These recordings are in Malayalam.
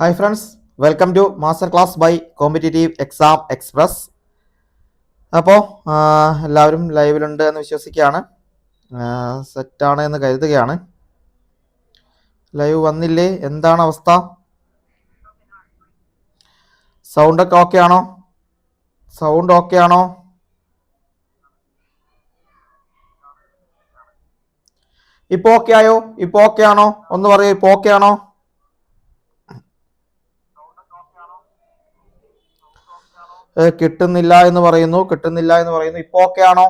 Hi friends welcome to master class by competitive exam express അപ്പോൾ എല്ലാവരും ലൈവിലുണ്ട് എന്ന് വിശ്വസിക്കുകയാണ്. സെറ്റാണ് എന്ന് കരുതുകയാണ്. ലൈവ് വന്നില്ലേ? എന്താണ് അവസ്ഥ? സൗണ്ടൊക്കെ ഓക്കെ ആണോ? സൗണ്ട് ഓക്കെ ആണോ? ഇപ്പോൾ ഓക്കെ ആയോ? ഇപ്പോൾ ഓക്കെ ആണോ? ഒന്ന് പറയൂ ഇപ്പോൾ ഓക്കെ ആണോ? കിട്ടുന്നില്ല എന്ന് പറയുന്നു കിട്ടുന്നില്ല എന്ന് പറയുന്നു. ഇപ്പോ ഓക്കെ ആണോ?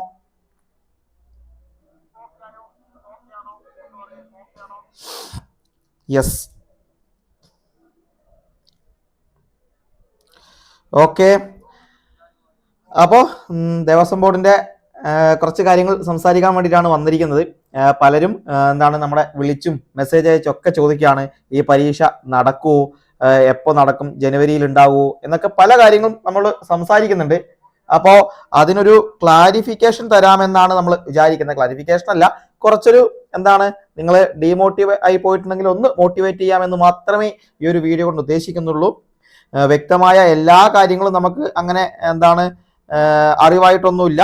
യെസ് ഓക്കെ അപ്പോൾ ദേവസ്വം ബോർഡിന്റെ കുറച്ച് കാര്യങ്ങൾ സംസാരിക്കാൻ വേണ്ടിയിട്ടാണ് വന്നിരിക്കുന്നത്. പലരും എന്താണ് നമ്മുടെ വിളിച്ചും മെസ്സേജ് ഒക്കെ ചോദിക്കുകയാണ് ഈ പരീക്ഷ നടക്കുമോ എപ്പോൾ നടക്കും ജനുവരിയിൽ ഉണ്ടാവുമോ എന്നൊക്കെ പല കാര്യങ്ങളും നമ്മൾ സംസാരിക്കുന്നുണ്ട്. അപ്പോൾ അതിനൊരു ക്ലാരിഫിക്കേഷൻ തരാമെന്നാണ് നമ്മൾ വിചാരിക്കുന്നത്. ക്ലാരിഫിക്കേഷൻ അല്ല കുറച്ചൊരു എന്താണ് നിങ്ങൾ ഡീമോട്ടീവ് ആയി പോയിട്ടുണ്ടെങ്കിൽ ഒന്ന് മോട്ടിവേറ്റ് ചെയ്യാമെന്ന് മാത്രമേ ഈ ഒരു വീഡിയോ കൊണ്ട് ഉദ്ദേശിക്കുന്നുള്ളൂ. വ്യക്തമായ എല്ലാ കാര്യങ്ങളും നമുക്ക് അങ്ങനെ എന്താണ് അറിവായിട്ടൊന്നുമില്ല.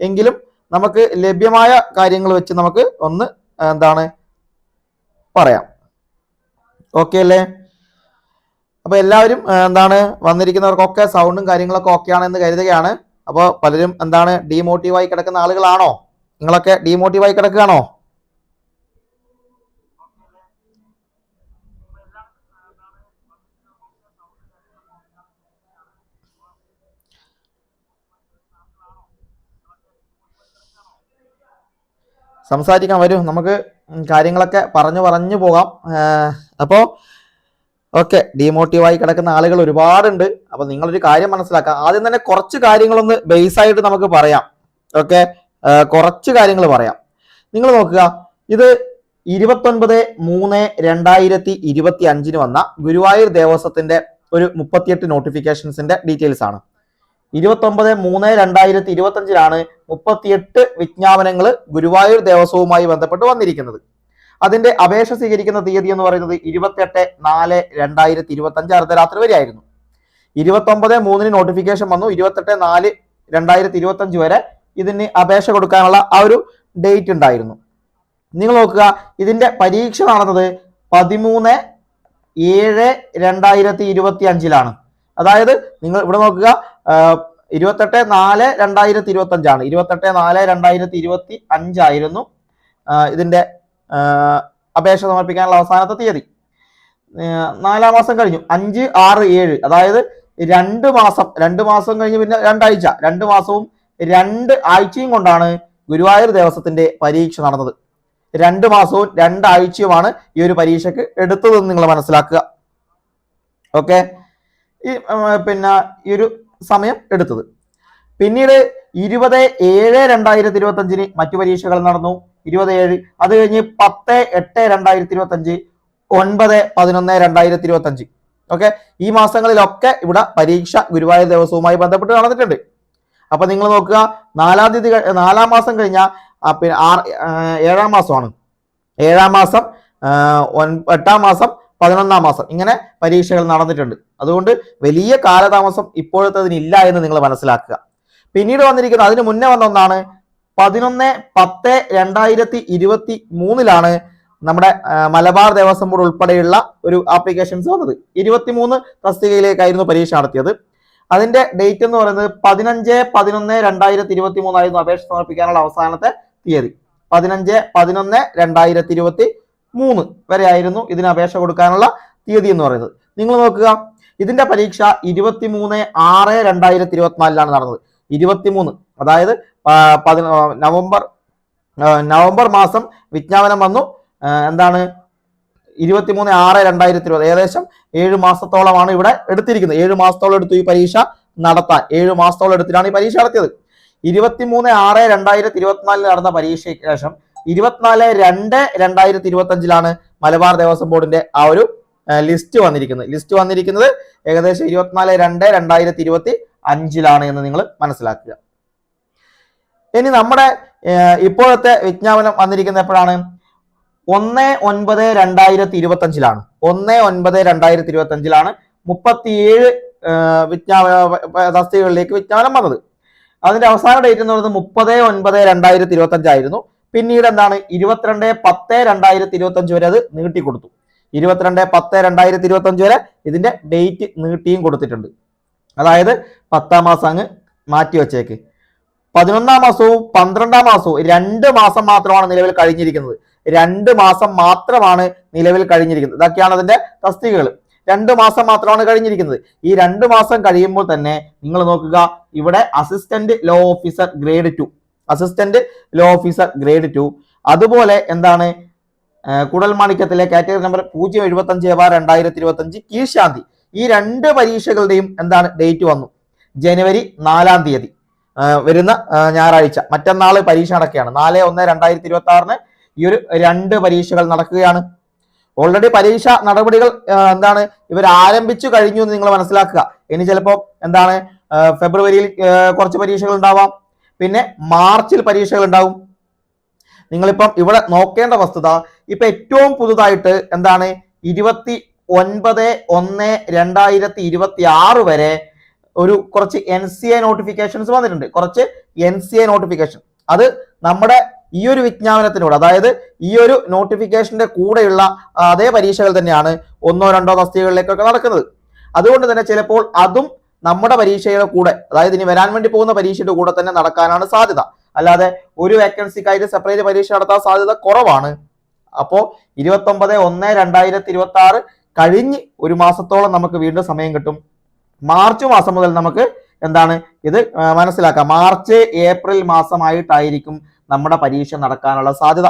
എങ്കിലും നമുക്ക് ലഭ്യമായ കാര്യങ്ങൾ വെച്ച് നമുക്ക് ഒന്ന് എന്താണ് പറയാം. ഓക്കെ അല്ലേ? അപ്പൊ എല്ലാവരും എന്താണ് വന്നിരിക്കുന്നവർക്കൊക്കെ സൗണ്ടും കാര്യങ്ങളൊക്കെ ഓക്കെ ആണെന്ന് കരുതുകയാണ്. അപ്പോൾ പലരും എന്താണ് ഡീമോട്ടീവായി കിടക്കുന്ന ആളുകളാണോ? നിങ്ങളൊക്കെ ഡീമോട്ടീവായി കിടക്കുകയാണോ? സംസാരിക്കാൻ വരും. നമുക്ക് കാര്യങ്ങളൊക്കെ പറഞ്ഞു പറഞ്ഞു പോകാം. അപ്പോൾ ഓക്കെ ഡീമോട്ടീവായി കിടക്കുന്ന ആളുകൾ ഒരുപാടുണ്ട്. അപ്പോൾ നിങ്ങളൊരു കാര്യം മനസ്സിലാക്കാം. ആദ്യം തന്നെ കുറച്ച് കാര്യങ്ങളൊന്ന് ബേസ് ആയിട്ട് നമുക്ക് പറയാം. ഓക്കെ കുറച്ച് കാര്യങ്ങൾ പറയാം. നിങ്ങൾ നോക്കുക. ഇത് ഇരുപത്തൊൻപത് മൂന്ന് രണ്ടായിരത്തി ഇരുപത്തി അഞ്ചിന് വന്ന ഗുരുവായൂർ ദേവസ്വത്തിന്റെ ഒരു മുപ്പത്തിയെട്ട് നോട്ടിഫിക്കേഷൻസിന്റെ ഡീറ്റെയിൽസ് ആണ്. ഇരുപത്തൊമ്പത് മൂന്ന് രണ്ടായിരത്തി ഇരുപത്തി അഞ്ചിലാണ് മുപ്പത്തിയെട്ട് വിജ്ഞാപനങ്ങൾ ഗുരുവായൂർ ദേവസ്വവുമായി ബന്ധപ്പെട്ട് വന്നിരിക്കുന്നത്. അതിന്റെ അപേക്ഷ സ്വീകരിക്കുന്ന തീയതി എന്ന് പറയുന്നത് ഇരുപത്തെട്ട് നാല് രണ്ടായിരത്തി ഇരുപത്തി അഞ്ച് അർദ്ധരാത്രി വരെ ആയിരുന്നു ഇരുപത്തൊമ്പത് മൂന്നിന് നോട്ടിഫിക്കേഷൻ വന്നു. ഇരുപത്തെട്ട് നാല് രണ്ടായിരത്തി ഇരുപത്തി അഞ്ച് വരെ ഇതിന് അപേക്ഷ കൊടുക്കാനുള്ള ആ ഒരു ഡേറ്റ് ഉണ്ടായിരുന്നു. നിങ്ങൾ നോക്കുക ഇതിന്റെ പരീക്ഷ നടന്നത് പതിമൂന്ന് ഏഴ് രണ്ടായിരത്തി ഇരുപത്തി അഞ്ചിലാണ് അതായത് നിങ്ങൾ ഇവിടെ നോക്കുക ഇരുപത്തെട്ട് നാല് രണ്ടായിരത്തി ഇരുപത്തി അഞ്ചാണ് ഇരുപത്തെട്ട് നാല് രണ്ടായിരത്തി ഇരുപത്തി അഞ്ചായിരുന്നു ഇതിന്റെ അപേക്ഷ സമർപ്പിക്കാനുള്ള അവസാനത്തെ തീയതി. നാലാം മാസം കഴിഞ്ഞു. അഞ്ച് ആറ് ഏഴ്. അതായത് രണ്ട് മാസം രണ്ട് മാസം കഴിഞ്ഞ് പിന്നെ രണ്ടാഴ്ച. രണ്ട് മാസവും രണ്ട് ആഴ്ചയും കൊണ്ടാണ് ഗുരുവായൂർ ദേവസ്വത്തിന്റെ പരീക്ഷ നടന്നത്. രണ്ട് മാസവും രണ്ടാഴ്ചയുമാണ് ഈ ഒരു പരീക്ഷയ്ക്ക് എടുത്തതെന്ന് നിങ്ങൾ മനസ്സിലാക്കുക. ഓക്കെ? ഈ പിന്നെ ഈ ഒരു സമയം എടുത്തത്. പിന്നീട് ഇരുപത് ഏഴ് രണ്ടായിരത്തി ഇരുപത്തി അഞ്ചിന് മറ്റു പരീക്ഷകൾ നടന്നു. ഇരുപത് ഏഴ് അത് കഴിഞ്ഞ് പത്ത് എട്ട് രണ്ടായിരത്തി ഇരുപത്തി അഞ്ച് ഒൻപത് പതിനൊന്ന് രണ്ടായിരത്തി ഇരുപത്തി അഞ്ച് ഓക്കെ? ഈ മാസങ്ങളിലൊക്കെ ഇവിടെ പരീക്ഷ ഗുരുവായൂർ ദിവസവുമായി ബന്ധപ്പെട്ട് നടന്നിട്ടുണ്ട്. അപ്പൊ നിങ്ങൾ നോക്കുക നാലാം തീയതി നാലാം മാസം കഴിഞ്ഞ പിന്നെ ആറ് ഏഴാം മാസമാണ്. ഏഴാം മാസം എട്ടാം മാസം പതിനൊന്നാം മാസം. ഇങ്ങനെ പരീക്ഷകൾ നടന്നിട്ടുണ്ട്. അതുകൊണ്ട് വലിയ കാലതാമസം ഇപ്പോഴത്തതിന് ഇല്ല എന്ന് നിങ്ങൾ മനസ്സിലാക്കുക. പിന്നീട് വന്നിരിക്കുന്ന അതിന് മുന്നേ വന്ന ഒന്നാണ് പതിനൊന്ന് പത്ത് രണ്ടായിരത്തി ഇരുപത്തി മൂന്നിലാണ് നമ്മുടെ മലബാർ ദേവസ്വം ബോർഡ് ഉൾപ്പെടെയുള്ള ഒരു ആപ്ലിക്കേഷൻസ് വന്നത്. ഇരുപത്തിമൂന്ന് തസ്തികയിലേക്കായിരുന്നു പരീക്ഷ നടത്തിയത്. അതിന്റെ ഡേറ്റ് എന്ന് പറയുന്നത് പതിനഞ്ച് പതിനൊന്ന് രണ്ടായിരത്തി ഇരുപത്തി മൂന്നായിരുന്നു അപേക്ഷ സമർപ്പിക്കാനുള്ള അവസാനത്തെ തീയതി. പതിനഞ്ച് പതിനൊന്ന് രണ്ടായിരത്തി ഇരുപത്തി മൂന്ന് വരെ ആയിരുന്നു ഇതിന് അപേക്ഷ കൊടുക്കാനുള്ള തീയതി എന്ന് പറയുന്നത്. നിങ്ങൾ നോക്കുക ഇതിന്റെ പരീക്ഷ ഇരുപത്തിമൂന്ന് ആറ് രണ്ടായിരത്തി ഇരുപത്തിനാലിലാണ് നടന്നത്. ഇരുപത്തിമൂന്ന് അതായത് നവംബർ നവംബർ മാസം വിജ്ഞാപനം വന്നു. എന്താണ് എന്താണ്? ഇരുപത്തിമൂന്ന് ആറ് രണ്ടായിരത്തി ഇരുപത് ഏകദേശം ഏഴ് മാസത്തോളമാണ് ഇവിടെ എടുത്തിരിക്കുന്നത്. ഏഴ് മാസത്തോളം എടുത്തു ഈ പരീക്ഷ നടത്താൻ. ഏഴ് മാസത്തോളം എടുത്തിട്ടാണ് ഈ പരീക്ഷ നടത്തിയത്. ഇരുപത്തിമൂന്ന് ആറ് രണ്ടായിരത്തി ഇരുപത്തിനാലിൽ നടന്ന പരീക്ഷയ്ക്ക് ശേഷം ഇരുപത്തിനാല് രണ്ട് രണ്ടായിരത്തി ഇരുപത്തി അഞ്ചിലാണ് മലബാർ ദേവസ്വം ബോർഡിന്റെ ആ ഒരു ലിസ്റ്റ് വന്നിരിക്കുന്നത്. ലിസ്റ്റ് വന്നിരിക്കുന്നത് ഏകദേശം ഇരുപത്തിനാല് രണ്ട് രണ്ടായിരത്തി ഇരുപത്തി അഞ്ചിലാണ് എന്ന് നിങ്ങൾ മനസ്സിലാക്കുക. ഇനി നമ്മുടെ ഇപ്പോഴത്തെ വിജ്ഞാപനം വന്നിരിക്കുന്ന എപ്പോഴാണ് ഒന്ന് ഒൻപത് രണ്ടായിരത്തി ഇരുപത്തി അഞ്ചിലാണ് ഒന്ന് ഒൻപത് രണ്ടായിരത്തി ഇരുപത്തി അഞ്ചിലാണ് മുപ്പത്തിയേഴ് വിജ്ഞാപന തസ്തികകളിലേക്ക് വിജ്ഞാപനം വന്നത്. അതിന്റെ അവസാന ഡേറ്റ് എന്ന് പറയുന്നത് മുപ്പത് ഒൻപത് രണ്ടായിരത്തി ഇരുപത്തി അഞ്ചായിരുന്നു പിന്നീട് എന്താണ്? ഇരുപത്തിരണ്ട് പത്ത് രണ്ടായിരത്തി ഇരുപത്തി അഞ്ച് വരെ അത് നീട്ടിക്കൊടുത്തു. ഇരുപത്തിരണ്ട് പത്ത് രണ്ടായിരത്തി ഇരുപത്തി അഞ്ച് വരെ ഇതിന്റെ ഡേറ്റ് നീട്ടിയും കൊടുത്തിട്ടുണ്ട്. അതായത് പത്താം മാസം അങ്ങ് മാറ്റി വെച്ചേക്ക് പതിനൊന്നാം മാസവും പന്ത്രണ്ടാം മാസവും രണ്ട് മാസം മാത്രമാണ് നിലവിൽ കഴിഞ്ഞിരിക്കുന്നത്. രണ്ട് മാസം മാത്രമാണ് നിലവിൽ കഴിഞ്ഞിരിക്കുന്നത്. ഇതൊക്കെയാണ് അതിന്റെ തസ്തികകൾ രണ്ട് മാസം മാത്രമാണ് കഴിഞ്ഞിരിക്കുന്നത്. ഈ രണ്ട് മാസം കഴിയുമ്പോൾ തന്നെ നിങ്ങൾ നോക്കുക ഇവിടെ assistant law officer grade two assistant law officer grade two അതുപോലെ എന്താണ്? കുടൽമാണിക്യത്തിലെ കാറ്റഗറി നമ്പർ പൂജ്യം എഴുപത്തി അഞ്ച് ബാർ രണ്ടായിരത്തി ഇരുപത്തി അഞ്ച് കീഴ്ശാന്തി. ഈ രണ്ട് പരീക്ഷകളുടെയും എന്താണ്? ഡേറ്റ് വന്നു. ജനുവരി നാലാം തീയതി. വരുന്ന ഞായറാഴ്ച. മറ്റന്നാൾ പരീക്ഷ നടക്കുകയാണ്. നാല് ഒന്ന് രണ്ടായിരത്തി ഇരുപത്തി ആറിന് ഈ ഒരു രണ്ട് പരീക്ഷകൾ നടക്കുകയാണ്. ഓൾറെഡി പരീക്ഷ നടപടികൾ എന്താണ് ഇവർ ആരംഭിച്ചു കഴിഞ്ഞു എന്ന് നിങ്ങൾ മനസ്സിലാക്കുക. ഇനി ചിലപ്പോൾ എന്താണ് ഫെബ്രുവരിയിൽ കുറച്ച് പരീക്ഷകൾ ഉണ്ടാവാം. പിന്നെ മാർച്ചിൽ പരീക്ഷകൾ ഉണ്ടാവും. നിങ്ങളിപ്പം ഇവിടെ നോക്കേണ്ട വസ്തുത ഇപ്പൊ ഏറ്റവും പുതുതായിട്ട് എന്താണ് ഇരുപത്തി ഒൻപത് ഒന്ന് രണ്ടായിരത്തി ഇരുപത്തി ആറ് വരെ ഒരു കുറച്ച് എൻ സി എ നോട്ടിഫിക്കേഷൻസ് വന്നിട്ടുണ്ട്. കുറച്ച് എൻ സി എ നോട്ടിഫിക്കേഷൻ അത് നമ്മുടെ ഈ ഒരു വിജ്ഞാപനത്തിനോട് അതായത് ഈ ഒരു നോട്ടിഫിക്കേഷന്റെ കൂടെയുള്ള അതേ പരീക്ഷകൾ തന്നെയാണ് ഒന്നോ രണ്ടോ തസ്തികകളിലേക്കൊക്കെ നടക്കുന്നത്. അതുകൊണ്ട് തന്നെ ചിലപ്പോൾ അതും നമ്മുടെ പരീക്ഷയുടെ കൂടെ അതായത് ഇനി വരാൻ വേണ്ടി പോകുന്ന പരീക്ഷയുടെ കൂടെ തന്നെ നടക്കാനാണ് സാധ്യത. അല്ലാതെ ഒരു വേക്കൻസിക്കായിട്ട് സെപ്പറേറ്റ് പരീക്ഷ നടത്താൻ സാധ്യത കുറവാണ്. അപ്പോൾ ഇരുപത്തി ഒമ്പത് ഒന്ന് രണ്ടായിരത്തി ഇരുപത്തി ആറ് കഴിഞ്ഞ് ഒരു മാസത്തോളം നമുക്ക് വീണ്ടും സമയം കിട്ടും. മാർച്ച് മാസം മുതൽ നമുക്ക് എന്താണ് ഇത് മനസ്സിലാക്കാം. മാർച്ച് ഏപ്രിൽ മാസമായിട്ടായിരിക്കും നമ്മുടെ പരീക്ഷ നടക്കാനുള്ള സാധ്യത.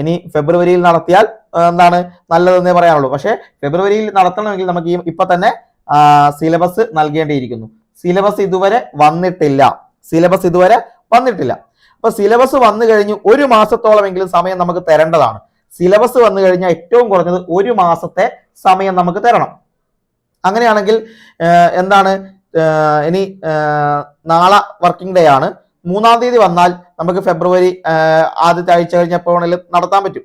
ഇനി ഫെബ്രുവരിയിൽ നടത്തിയാൽ എന്താണ് നല്ലതെന്നേ പറയാനുള്ളൂ. പക്ഷേ ഫെബ്രുവരിയിൽ നടത്തണമെങ്കിൽ നമുക്ക് ഈ ഇപ്പൊ തന്നെ സിലബസ് നൽകേണ്ടിയിരിക്കുന്നു. സിലബസ് ഇതുവരെ വന്നിട്ടില്ല. സിലബസ് ഇതുവരെ വന്നിട്ടില്ല. അപ്പൊ സിലബസ് വന്നു കഴിഞ്ഞ് ഒരു മാസത്തോളമെങ്കിലും സമയം നമുക്ക് തരേണ്ടതാണ്. സിലബസ് വന്നു കഴിഞ്ഞാൽ ഏറ്റവും കുറഞ്ഞത് ഒരു മാസത്തെ സമയം നമുക്ക് തരണം. അങ്ങനെയാണെങ്കിൽ എന്താണ് ഇനി നാളെ വർക്കിംഗ് ഡേ ആണ്. മൂന്നാം തീയതി വന്നാൽ നമുക്ക് ഫെബ്രുവരി ആദ്യത്തെ ആഴ്ച കഴിഞ്ഞപ്പോൾ വേണമെങ്കിലും നടത്താൻ പറ്റും.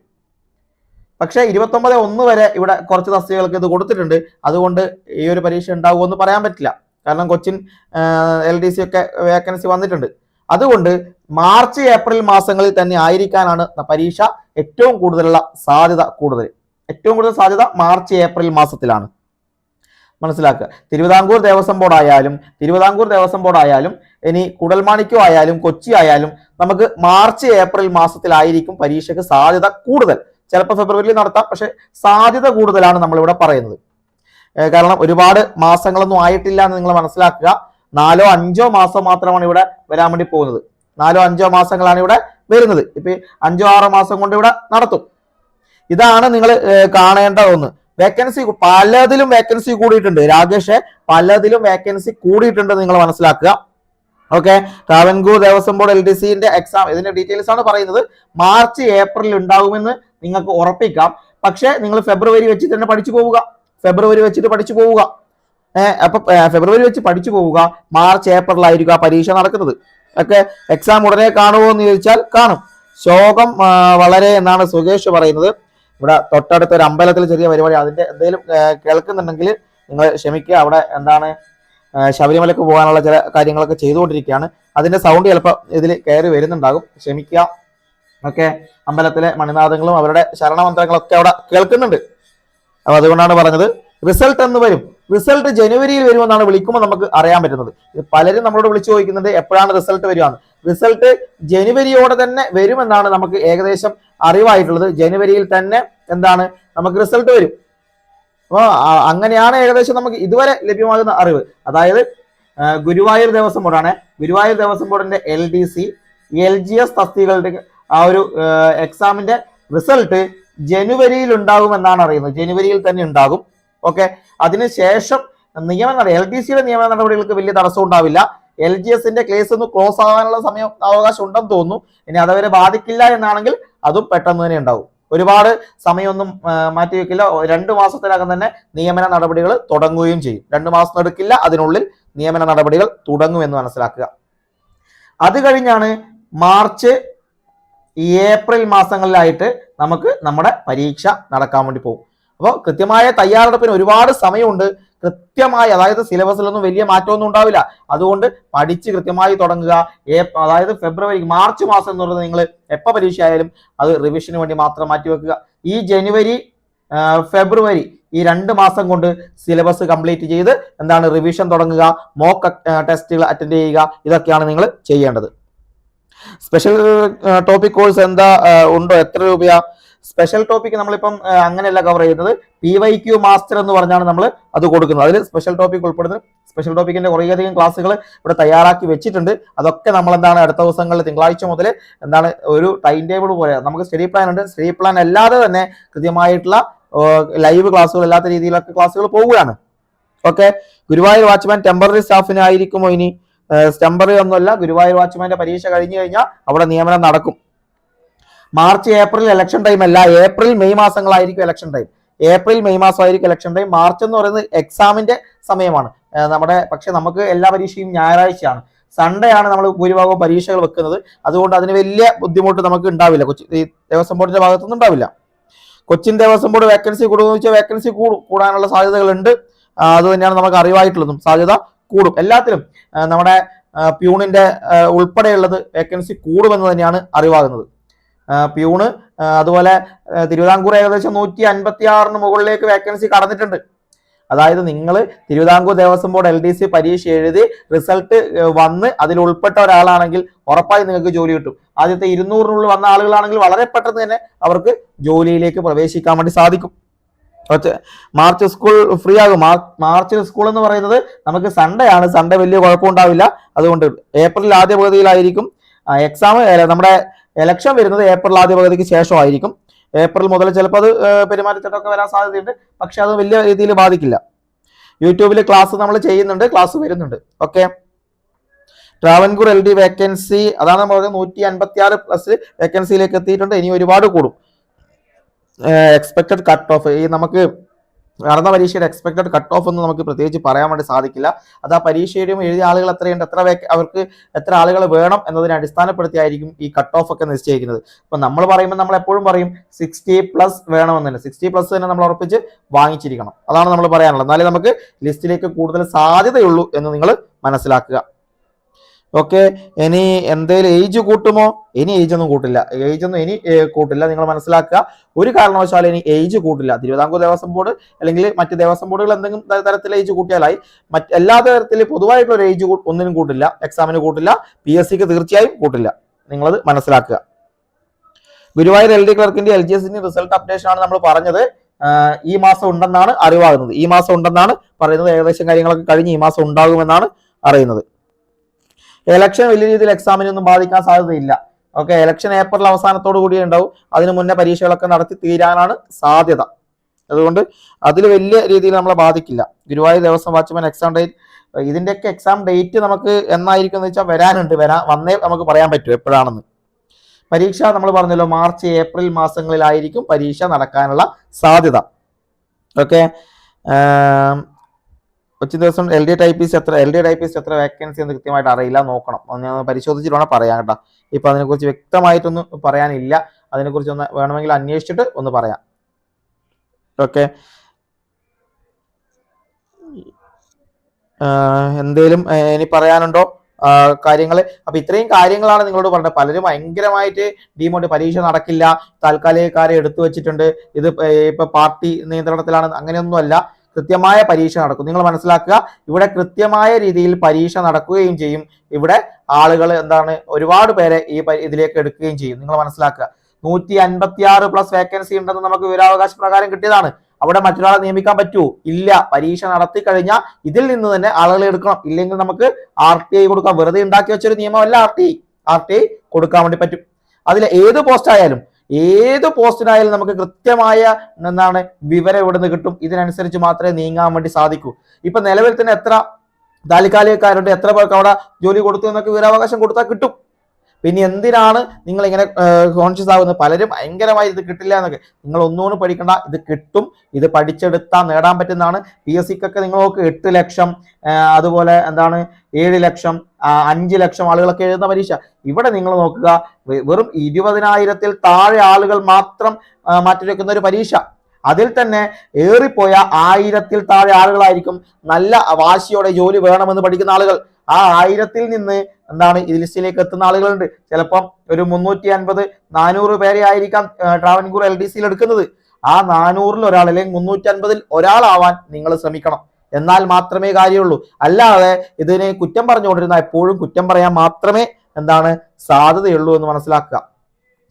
പക്ഷേ ഇരുപത്തൊമ്പത് ഒന്ന് വരെ ഇവിടെ കുറച്ച് തസ്തികകൾക്ക് ഇത് കൊടുത്തിട്ടുണ്ട്. അതുകൊണ്ട് ഈ ഒരു പരീക്ഷ ഉണ്ടാവുമെന്ന് പറയാൻ പറ്റില്ല. കാരണം കൊച്ചിൻ എൽ ഡി സി ഒക്കെ വേക്കൻസി വന്നിട്ടുണ്ട്. അതുകൊണ്ട് മാർച്ച് ഏപ്രിൽ മാസങ്ങളിൽ തന്നെ ആയിരിക്കാനാണ് പരീക്ഷ ഏറ്റവും കൂടുതലുള്ള സാധ്യത കൂടുതൽ. ഏറ്റവും കൂടുതൽ സാധ്യത മാർച്ച് ഏപ്രിൽ മാസത്തിലാണ്. മനസ്സിലാക്കുക. തിരുവിതാംകൂർ ദേവസ്വം ബോർഡ് ആയാലും തിരുവിതാംകൂർ ദേവസ്വം ബോർഡ് ആയാലും ഇനി കുടൽമാണിക്കോ ആയാലും കൊച്ചി ആയാലും നമുക്ക് മാർച്ച് ഏപ്രിൽ മാസത്തിലായിരിക്കും പരീക്ഷയ്ക്ക് സാധ്യത കൂടുതൽ. ചിലപ്പോൾ ഫെബ്രുവരിയിൽ നടത്താം പക്ഷെ സാധ്യത കൂടുതലാണ് നമ്മളിവിടെ പറയുന്നത്. കാരണം ഒരുപാട് മാസങ്ങളൊന്നും ആയിട്ടില്ല എന്ന് നിങ്ങൾ മനസ്സിലാക്കുക. നാലോ അഞ്ചോ മാസം മാത്രമാണ് ഇവിടെ വരാൻ വേണ്ടി പോകുന്നത്. നാലോ അഞ്ചോ മാസങ്ങളാണ് ഇവിടെ വരുന്നത്. ഇപ്പൊ അഞ്ചോ ആറോ മാസം കൊണ്ട് ഇവിടെ നടത്തും. ഇതാണ് നിങ്ങൾ കാണേണ്ട ഒന്ന്. വേക്കൻസി പലതിലും വേക്കൻസി കൂടിയിട്ടുണ്ട്. രാകേഷ് പലതിലും വേക്കൻസി കൂടിയിട്ടുണ്ട് നിങ്ങൾ മനസ്സിലാക്കുക. Okay Travancore Devaswom board L D സിന്റെ എക്സാം ഇതിന്റെ ഡീറ്റെയിൽസ് ആണ് പറയുന്നത്. മാർച്ച് ഏപ്രിൽ ഉണ്ടാകുമെന്ന് നിങ്ങൾക്ക് ഉറപ്പിക്കാം. പക്ഷേ നിങ്ങൾ ഫെബ്രുവരി വെച്ച് തന്നെ പഠിച്ചു പോവുക. ഫെബ്രുവരി വെച്ചിട്ട് പഠിച്ചു പോവുക. അപ്പൊ ഫെബ്രുവരി വെച്ച് പഠിച്ചു പോവുക. മാർച്ച് ഏപ്രിലായിരിക്കും ആ പരീക്ഷ നടക്കുന്നത്. ഒക്കെ എക്സാം ഉടനെ കാണുമോ എന്ന് ചോദിച്ചാൽ കാണും. ശോകം വളരെ എന്നാണ് സുകേഷ് പറയുന്നത്. ഇവിടെ തൊട്ടടുത്ത ഒരു അമ്പലത്തിൽ ചെറിയ പരിപാടി. അതിന്റെ എന്തെങ്കിലും കേൾക്കുന്നുണ്ടെങ്കിൽ നിങ്ങൾ ക്ഷമിക്കുക. അവിടെ എന്താണ് ശബരിമലക്ക് പോകാനുള്ള ചില കാര്യങ്ങളൊക്കെ ചെയ്തുകൊണ്ടിരിക്കുകയാണ്. അതിന്റെ സൗണ്ട് ചിലപ്പോൾ ഇതിൽ കയറി വരുന്നുണ്ടാകും. ക്ഷമിക്കുക. ഒക്കെ അമ്പലത്തിലെ മണിനാഥങ്ങളും അവരുടെ ശരണമന്ത്രങ്ങളൊക്കെ അവിടെ കേൾക്കുന്നുണ്ട്. അപ്പൊ അതുകൊണ്ടാണ് പറഞ്ഞത് റിസൾട്ട് എന്ന് വരും. റിസൾട്ട് ജനുവരിയിൽ വരുമെന്നാണ് വിളിക്കുമ്പോൾ നമുക്ക് അറിയാൻ പറ്റുന്നത്. പലരും നമ്മളോട് വിളിച്ചു ചോദിക്കുന്നുണ്ട് എപ്പോഴാണ് റിസൾട്ട് വരികയെന്ന് റിസൾട്ട് ജനുവരിയോടെ തന്നെ വരുമെന്നാണ് നമുക്ക് ഏകദേശം അറിവായിട്ടുള്ളത്. ജനുവരിയിൽ തന്നെ എന്താണ്? നമുക്ക് റിസൾട്ട് വരും. അപ്പോൾ അങ്ങനെയാണ് ഏകദേശം നമുക്ക് ഇതുവരെ ലഭ്യമാകുന്ന അറിവ്. അതായത് ഗുരുവായൂർ ദേവസ്വം ബോർഡാണ്. ഗുരുവായൂർ ദേവസ്വം ബോർഡിന്റെ L D C L G S തസ്തികളുടെ ആ ഒരു എക്സാമിന്റെ റിസൾട്ട് ജനുവരിയിൽ ഉണ്ടാകുമെന്നാണ് അറിയുന്നത്. ജനുവരിയിൽ തന്നെ ഉണ്ടാകും. ഓക്കെ? അതിനുശേഷം നിയമ എൽ ഡി സിയുടെ നിയമ നടപടികൾക്ക് വലിയ തടസ്സം ഉണ്ടാവില്ല. എൽ ജി എസിന്റെ കേസ് ഒന്ന് ക്ലോസ് ആവാനുള്ള സമയം അവകാശം ഉണ്ടെന്ന് തോന്നുന്നു. ഇനി അതവരെ ബാധിക്കില്ല എന്നാണെങ്കിൽ അതും പെട്ടെന്ന് തന്നെ ഉണ്ടാവും. ഒരുപാട് സമയമൊന്നും മാറ്റി വെക്കില്ല. രണ്ട് മാസത്തിനകം തന്നെ നിയമന നടപടികൾ തുടങ്ങുകയും ചെയ്യും. രണ്ടു മാസം എടുക്കില്ല അതിനുള്ളിൽ നിയമന നടപടികൾ തുടങ്ങും എന്ന് മനസ്സിലാക്കുക. അത് കഴിഞ്ഞാണ് മാർച്ച് ഏപ്രിൽ മാസങ്ങളിലായിട്ട് നമുക്ക് നമ്മുടെ പരീക്ഷ നടക്കാൻ വേണ്ടി പോകും. അപ്പോൾ കൃത്യമായ തയ്യാറെടുപ്പിന് ഒരുപാട് സമയമുണ്ട്. കൃത്യമായി അതായത് സിലബസിലൊന്നും വലിയ മാറ്റമൊന്നും ഉണ്ടാവില്ല. അതുകൊണ്ട് പഠിച്ച് കൃത്യമായി തുടങ്ങുക. അതായത് ഫെബ്രുവരി മാർച്ച് മാസം എന്ന് പറയുന്നത് നിങ്ങൾ എപ്പോൾ പരീക്ഷ ആയാലും അത് റിവിഷന് വേണ്ടി മാത്രം മാറ്റി വെക്കുക. ഈ ജനുവരി ഫെബ്രുവരി ഈ രണ്ട് മാസം കൊണ്ട് സിലബസ് കംപ്ലീറ്റ് ചെയ്ത് എന്താണ് റിവിഷൻ തുടങ്ങുക മോക്ക് ടെസ്റ്റുകൾ അറ്റൻഡ് ചെയ്യുക ഇതൊക്കെയാണ് നിങ്ങൾ ചെയ്യേണ്ടത്. സ്പെഷ്യൽ ടോപ്പിക് കോഴ്സ് എന്താ ഉണ്ടോ? എത്ര രൂപയാ? സ്പെഷ്യൽ ടോപ്പിക് നമ്മളിപ്പം അങ്ങനെയല്ല കവർ ചെയ്യുന്നത്. പി വൈ ക്യു മാസ്റ്റർ എന്ന് പറഞ്ഞാണ് നമ്മൾ അത് കൊടുക്കുന്നത്. അതിൽ സ്പെഷ്യൽ ടോപ്പിക് ഉൾപ്പെടുന്നത്. സ്പെഷ്യൽ ടോപ്പിക്കിന്റെ കുറേയധികം ക്ലാസ്സുകൾ ഇവിടെ തയ്യാറാക്കി വെച്ചിട്ടുണ്ട്. അതൊക്കെ നമ്മൾ എന്താണ് അടുത്ത ദിവസങ്ങളിൽ തിങ്കളാഴ്ച മുതൽ എന്താണ് ഒരു ടൈം ടേബിൾ പോലെ. നമുക്ക് സ്റ്റഡി പ്ലാൻ ഉണ്ട്. സ്റ്റഡി പ്ലാൻ അല്ലാതെ തന്നെ കൃത്യമായിട്ടുള്ള ലൈവ് ക്ലാസ്സുകൾ അല്ലാത്ത രീതിയിലൊക്കെ ക്ലാസ്സുകൾ പോവുകയാണ്. ഓക്കെ ഗുരുവായൂർ വാച്ച്മാൻ ടെമ്പററി സ്റ്റാഫിനായിരിക്കുമോ ഇനി? ടെമ്പററി ഒന്നുമല്ല. ഗുരുവായൂർ വാച്ച്മാന്റെ പരീക്ഷ കഴിഞ്ഞു കഴിഞ്ഞാൽ അവിടെ നിയമനം നടക്കും. മാർച്ച് ഏപ്രിൽ ഇലക്ഷൻ ടൈം അല്ല ഏപ്രിൽ മെയ് മാസങ്ങളായിരിക്കും ഇലക്ഷൻ ടൈം ഏപ്രിൽ മെയ് മാസമായിരിക്കും ഇലക്ഷൻ ടൈം മാർച്ച് എന്ന് പറയുന്നത് എക്സാമിന്റെ സമയമാണ്. നമ്മുടെ പക്ഷെ നമുക്ക് എല്ലാ പരീക്ഷയും ഞായറാഴ്ചയാണ്. സൺഡേ ആണ് നമ്മൾ ഭൂരിഭാഗവും പരീക്ഷകൾ വെക്കുന്നത്. അതുകൊണ്ട് അതിന് വലിയ ബുദ്ധിമുട്ട് നമുക്ക് ഉണ്ടാവില്ല. കൊച്ചി ഈ ദേവസ്വം ബോർഡിന്റെ ഭാഗത്തുനിന്ന് ഉണ്ടാവില്ല. കൊച്ചിൻ ദേവസ്വം ബോർഡ് വേക്കൻസി കൂടുമെന്ന് വെച്ചാൽ വേക്കൻസി കൂടും കൂടാനുള്ള സാധ്യതകളുണ്ട്. അത് തന്നെയാണ് നമുക്ക് അറിവായിട്ടുള്ളതും. സാധ്യത കൂടും. എല്ലാത്തിലും നമ്മുടെ പ്യൂണിന്റെ ഉൾപ്പെടെയുള്ളത് വേക്കൻസി കൂടുമെന്ന് തന്നെയാണ് അറിവാകുന്നത്. പ്യൂണ് അതുപോലെ തിരുവിതാംകൂർ ഏകദേശം നൂറ്റി അൻപത്തി ആറിന് മുകളിലേക്ക് വേക്കൻസി കടന്നിട്ടുണ്ട്. അതായത് നിങ്ങൾ Thiruvithamkoor Devaswom board L D C പരീക്ഷ എഴുതി റിസൾട്ട് വന്ന് അതിൽ ഉൾപ്പെട്ട ഒരാളാണെങ്കിൽ ഉറപ്പായി നിങ്ങൾക്ക് ജോലി കിട്ടും. ആദ്യത്തെ ഇരുന്നൂറിനുള്ളിൽ വന്ന ആളുകളാണെങ്കിൽ വളരെ പെട്ടെന്ന് തന്നെ അവർക്ക് ജോലിയിലേക്ക് പ്രവേശിക്കാൻ വേണ്ടി സാധിക്കും. മാർച്ച് സ്കൂൾ ഫ്രീ ആകും. മാർച്ചിൽ മാർച്ച് സ്കൂൾ എന്ന് പറയുന്നത് നമുക്ക് സൺഡേ ആണ്. സൺഡേ വലിയ കുഴപ്പമുണ്ടാവില്ല. അതുകൊണ്ട് ഏപ്രിൽ ആദ്യ പകുതിയിലായിരിക്കും. എക്സാം നമ്മുടെ എലക്ഷൻ വരുന്നത് ഏപ്രിൽ ആദ്യ പകുതിക്ക് ശേഷമായിരിക്കും. ഏപ്രിൽ മുതൽ ചിലപ്പോൾ അത് പെരുമാറ്റച്ചട്ടമൊക്കെ വരാൻ സാധ്യതയുണ്ട്. പക്ഷെ അത് വലിയ രീതിയിൽ ബാധിക്കില്ല. യൂട്യൂബിൽ ക്ലാസ് നമ്മൾ ചെയ്യുന്നുണ്ട് ക്ലാസ് വരുന്നുണ്ട്. Okay Travancore L D vacancy അതാണ് നമ്മൾ പറഞ്ഞത് നൂറ്റി അൻപത്തി ആറ് പ്ലസ് വേക്കൻസിയിലേക്ക് എത്തിയിട്ടുണ്ട്. ഇനി ഒരുപാട് കൂടും. എക്സ്പെക്ടഡ് കട്ട് ഓഫ് ഈ നമുക്ക് നടന്ന പരീക്ഷയുടെ എക്സ്പെക്ടഡ് കട്ട് ഓഫ് എന്ന് നമുക്ക് പ്രത്യേകിച്ച് പറയാൻ വേണ്ടി സാധിക്കില്ല. അത് ആ പരീക്ഷയുടെയും എഴുതിയ ആളുകൾ എത്രയുണ്ട് എത്ര അവർക്ക് എത്ര ആളുകൾ വേണം എന്നതിനെ അടിസ്ഥാനപ്പെടുത്തിയായിരിക്കും ഈ കട്ട് ഓഫ് ഒക്കെ നിശ്ചയിക്കുന്നത്. ഇപ്പൊ നമ്മൾ പറയുമ്പോൾ നമ്മൾ എപ്പോഴും പറയും സിക്സ്റ്റി പ്ലസ് വേണമെന്ന് തന്നെ സിക്സ്റ്റി പ്ലസ് തന്നെ നമ്മൾ ഉറപ്പിച്ച് വാങ്ങിച്ചിരിക്കണം. അതാണ് നമ്മൾ പറയാനുള്ളത്. എന്നാലേ നമുക്ക് ലിസ്റ്റിലേക്ക് കൂടുതൽ സാധ്യതയുള്ളൂ എന്ന് നിങ്ങൾ മനസ്സിലാക്കുക. ഓക്കെ ഇനി എന്തേലും ഏജ് കൂട്ടുമോ? ഇനി ഏജ് ഒന്നും കൂട്ടില്ല. ഏജ് ഒന്നും ഇനി കൂട്ടില്ല. നിങ്ങൾ മനസ്സിലാക്കുക. ഒരു കാരണവശാലും ഇനി ഏജ് കൂട്ടില്ല. തിരുവിതാംകൂർ ദേവസ്വം ബോർഡ് അല്ലെങ്കിൽ മറ്റ് ദേവസ്വം ബോർഡുകൾ എന്തെങ്കിലും തരത്തിൽ ഏജ് കൂട്ടിയാലായി. മറ്റ് എല്ലാ തരത്തിൽ പൊതുവായിട്ടുള്ള ഒരു ഏജ് ഒന്നിനും കൂട്ടില്ല. എക്സാമിന് കൂട്ടില്ല. പി എസ് സിക്ക് തീർച്ചയായും കൂട്ടില്ല. നിങ്ങളത് മനസ്സിലാക്കുക. ഗുരുവായൂർ എൽ ഡി ക്ലർക്കിന്റെ എൽ ജി എസിന്റെ റിസൾട്ട് അപ്ഡേഷൻ ആണ് നമ്മൾ പറഞ്ഞത്. ഈ മാസം ഉണ്ടെന്നാണ് അറിവാകുന്നത്. ഈ മാസം ഉണ്ടെന്നാണ് പറയുന്നത്. ഏകദേശം കാര്യങ്ങളൊക്കെ കഴിഞ്ഞ് ഈ മാസം ഉണ്ടാകുമെന്നാണ് അറിയുന്നത്. ഇലക്ഷൻ വലിയ രീതിയിൽ എക്സാമിനൊന്നും ബാധിക്കാൻ സാധ്യതയില്ല. ഓക്കെ ഇലക്ഷൻ ഏപ്രിൽ അവസാനത്തോടു കൂടി ഉണ്ടാവും അതിനു മുന്നേ പരീക്ഷകളൊക്കെ നടത്തി തീരാനാണ് സാധ്യത. അതുകൊണ്ട് അതിൽ വലിയ രീതിയിൽ നമ്മളെ ബാധിക്കില്ല. Guruvayur Devaswom watchman exam date ഇതിന്റെയൊക്കെ എക്സാം ഡേറ്റ് നമുക്ക് എന്നായിരിക്കും എന്ന് വെച്ചാൽ വരാനുണ്ട്. വരാ വന്നേ നമുക്ക് പറയാൻ പറ്റും എപ്പോഴാണെന്ന്. പരീക്ഷ നമ്മൾ പറഞ്ഞല്ലോ മാർച്ച് ഏപ്രിൽ മാസങ്ങളിലായിരിക്കും പരീക്ഷ നടക്കാനുള്ള സാധ്യത. ഓക്കെ കൊച്ചി ദിവസം എൽ ഡി ടൈപ്പിസ്റ്റ് എത്ര എൽ ഡി ടൈപ്പിസ്റ്റ് എത്ര വേക്കൻസി എന്ന് കൃത്യമായിട്ട് അറിയില്ല നോക്കണം. ഒന്ന് ഞാൻ പരിശോധിച്ചിട്ട് വേണം പറയാം കേട്ടോ. ഇപ്പൊ അതിനെക്കുറിച്ച് വ്യക്തമായിട്ടൊന്നും പറയാനില്ല. അതിനെക്കുറിച്ച് ഒന്ന് വേണമെങ്കിൽ അന്വേഷിച്ചിട്ട് ഒന്ന് പറയാം. ഓക്കെ എന്തേലും ഇനി പറയാനുണ്ടോ? കാര്യങ്ങൾ. അപ്പൊ ഇത്രയും കാര്യങ്ങളാണ് നിങ്ങളോട് പറഞ്ഞത്. പലരും ഭയങ്കരമായിട്ട് ഡിമോട്ട് പരീക്ഷ നടക്കില്ല. താൽക്കാലികക്കാരെ എടുത്തു വെച്ചിട്ടുണ്ട്. ഇത് ഇപ്പൊ പാർട്ടി നിയന്ത്രണത്തിലാണ്. അങ്ങനെയൊന്നുമല്ല. കൃത്യമായ പരീക്ഷ നടക്കും. നിങ്ങൾ മനസ്സിലാക്കുക ഇവിടെ കൃത്യമായ രീതിയിൽ പരീക്ഷ നടക്കുകയും ചെയ്യും. ഇവിടെ ആളുകൾ എന്താണ് ഒരുപാട് പേരെ ഈ ഇതിലേക്ക് എടുക്കുകയും ചെയ്യും. നിങ്ങൾ മനസ്സിലാക്കുക. നൂറ്റി അൻപത്തി ആറ് പ്ലസ് വേക്കൻസി ഉണ്ടെന്ന് നമുക്ക് വിവരാവകാശ പ്രകാരം കിട്ടിയതാണ്. അവിടെ മറ്റൊരാളെ നിയമിക്കാൻ പറ്റൂ. ഇല്ല പരീക്ഷ നടത്തി കഴിഞ്ഞാൽ ഇതിൽ നിന്ന് തന്നെ ആളുകളെ എടുക്കണം. ഇല്ലെങ്കിൽ നമുക്ക് ആർ ടി ഐ കൊടുക്കാം. വെറുതെ ഉണ്ടാക്കി വെച്ചൊരു നിയമമല്ല R T I. R T I കൊടുക്കാൻ വേണ്ടി പറ്റും. അതിൽ ഏത് പോസ്റ്റ് ആയാലും ഏത് പോസ്റ്റിനായാലും നമുക്ക് കൃത്യമായ എന്താണ് വിവരം ഇവിടുന്ന് കിട്ടും? ഇതിനനുസരിച്ച് മാത്രമേ നീങ്ങാൻ വേണ്ടി സാധിക്കൂ. ഇപ്പൊ നിലവിൽ തന്നെ എത്ര താൽക്കാലികക്കാരുണ്ട് എത്ര പേർക്ക് അവിടെ ജോലി കൊടുത്തു എന്നൊക്കെ വിവരാവകാശം കൊടുത്താൽ കിട്ടും. പിന്നെ എന്തിനാണ് നിങ്ങൾ ഇങ്ങനെ കോൺഷ്യസ് ആവുന്നത്? പലരും ഭയങ്കരമായി ഇത് കിട്ടില്ല എന്നൊക്കെ. നിങ്ങൾ ഒന്നുകൊണ്ട് പഠിക്കണ്ട. ഇത് കിട്ടും. ഇത് പഠിച്ചെടുത്താൽ നേടാൻ പറ്റുന്നതാണ്. പി എസ് സിക്കൊക്കെ നിങ്ങൾ നോക്ക് എട്ട് ലക്ഷം അതുപോലെ എന്താണ് ഏഴ് ലക്ഷം അഞ്ച് ലക്ഷം ആളുകളൊക്കെ എഴുതുന്ന പരീക്ഷ. ഇവിടെ നിങ്ങൾ നോക്കുക വെറും ഇരുപതിനായിരത്തിൽ താഴെ ആളുകൾ മാത്രം മാറ്റി മാറ്റിവെക്കുന്ന ഒരു പരീക്ഷ. അതിൽ തന്നെ ഏറിപ്പോയ ആയിരത്തിൽ താഴെ ആളുകളായിരിക്കും നല്ല വാശിയോടെ ജോലി വേണമെന്ന് പഠിക്കുന്ന ആളുകൾ. ആ ആയിരത്തിൽ നിന്ന് എന്താണ് ഈ ലിസ്റ്റിലേക്ക് എത്തുന്ന ആളുകളുണ്ട്. ചിലപ്പം ഒരു മുന്നൂറ്റി അൻപത് നാനൂറ് പേരെ ആയിരിക്കാം ട്രാവൻകൂർ എൽ ഡി സിയിൽ എടുക്കുന്നത്. ആ നാനൂറിൽ ഒരാൾ അല്ലെങ്കിൽ മുന്നൂറ്റി അൻപതിൽ ഒരാളാവാൻ നിങ്ങൾ ശ്രമിക്കണം. എന്നാൽ മാത്രമേ കാര്യമുള്ളൂ. അല്ലാതെ ഇതിനെ കുറ്റം പറഞ്ഞുകൊണ്ടിരുന്ന എപ്പോഴും കുറ്റം പറയാൻ മാത്രമേ എന്താണ് സാധ്യതയുള്ളൂ എന്ന് മനസ്സിലാക്കുക.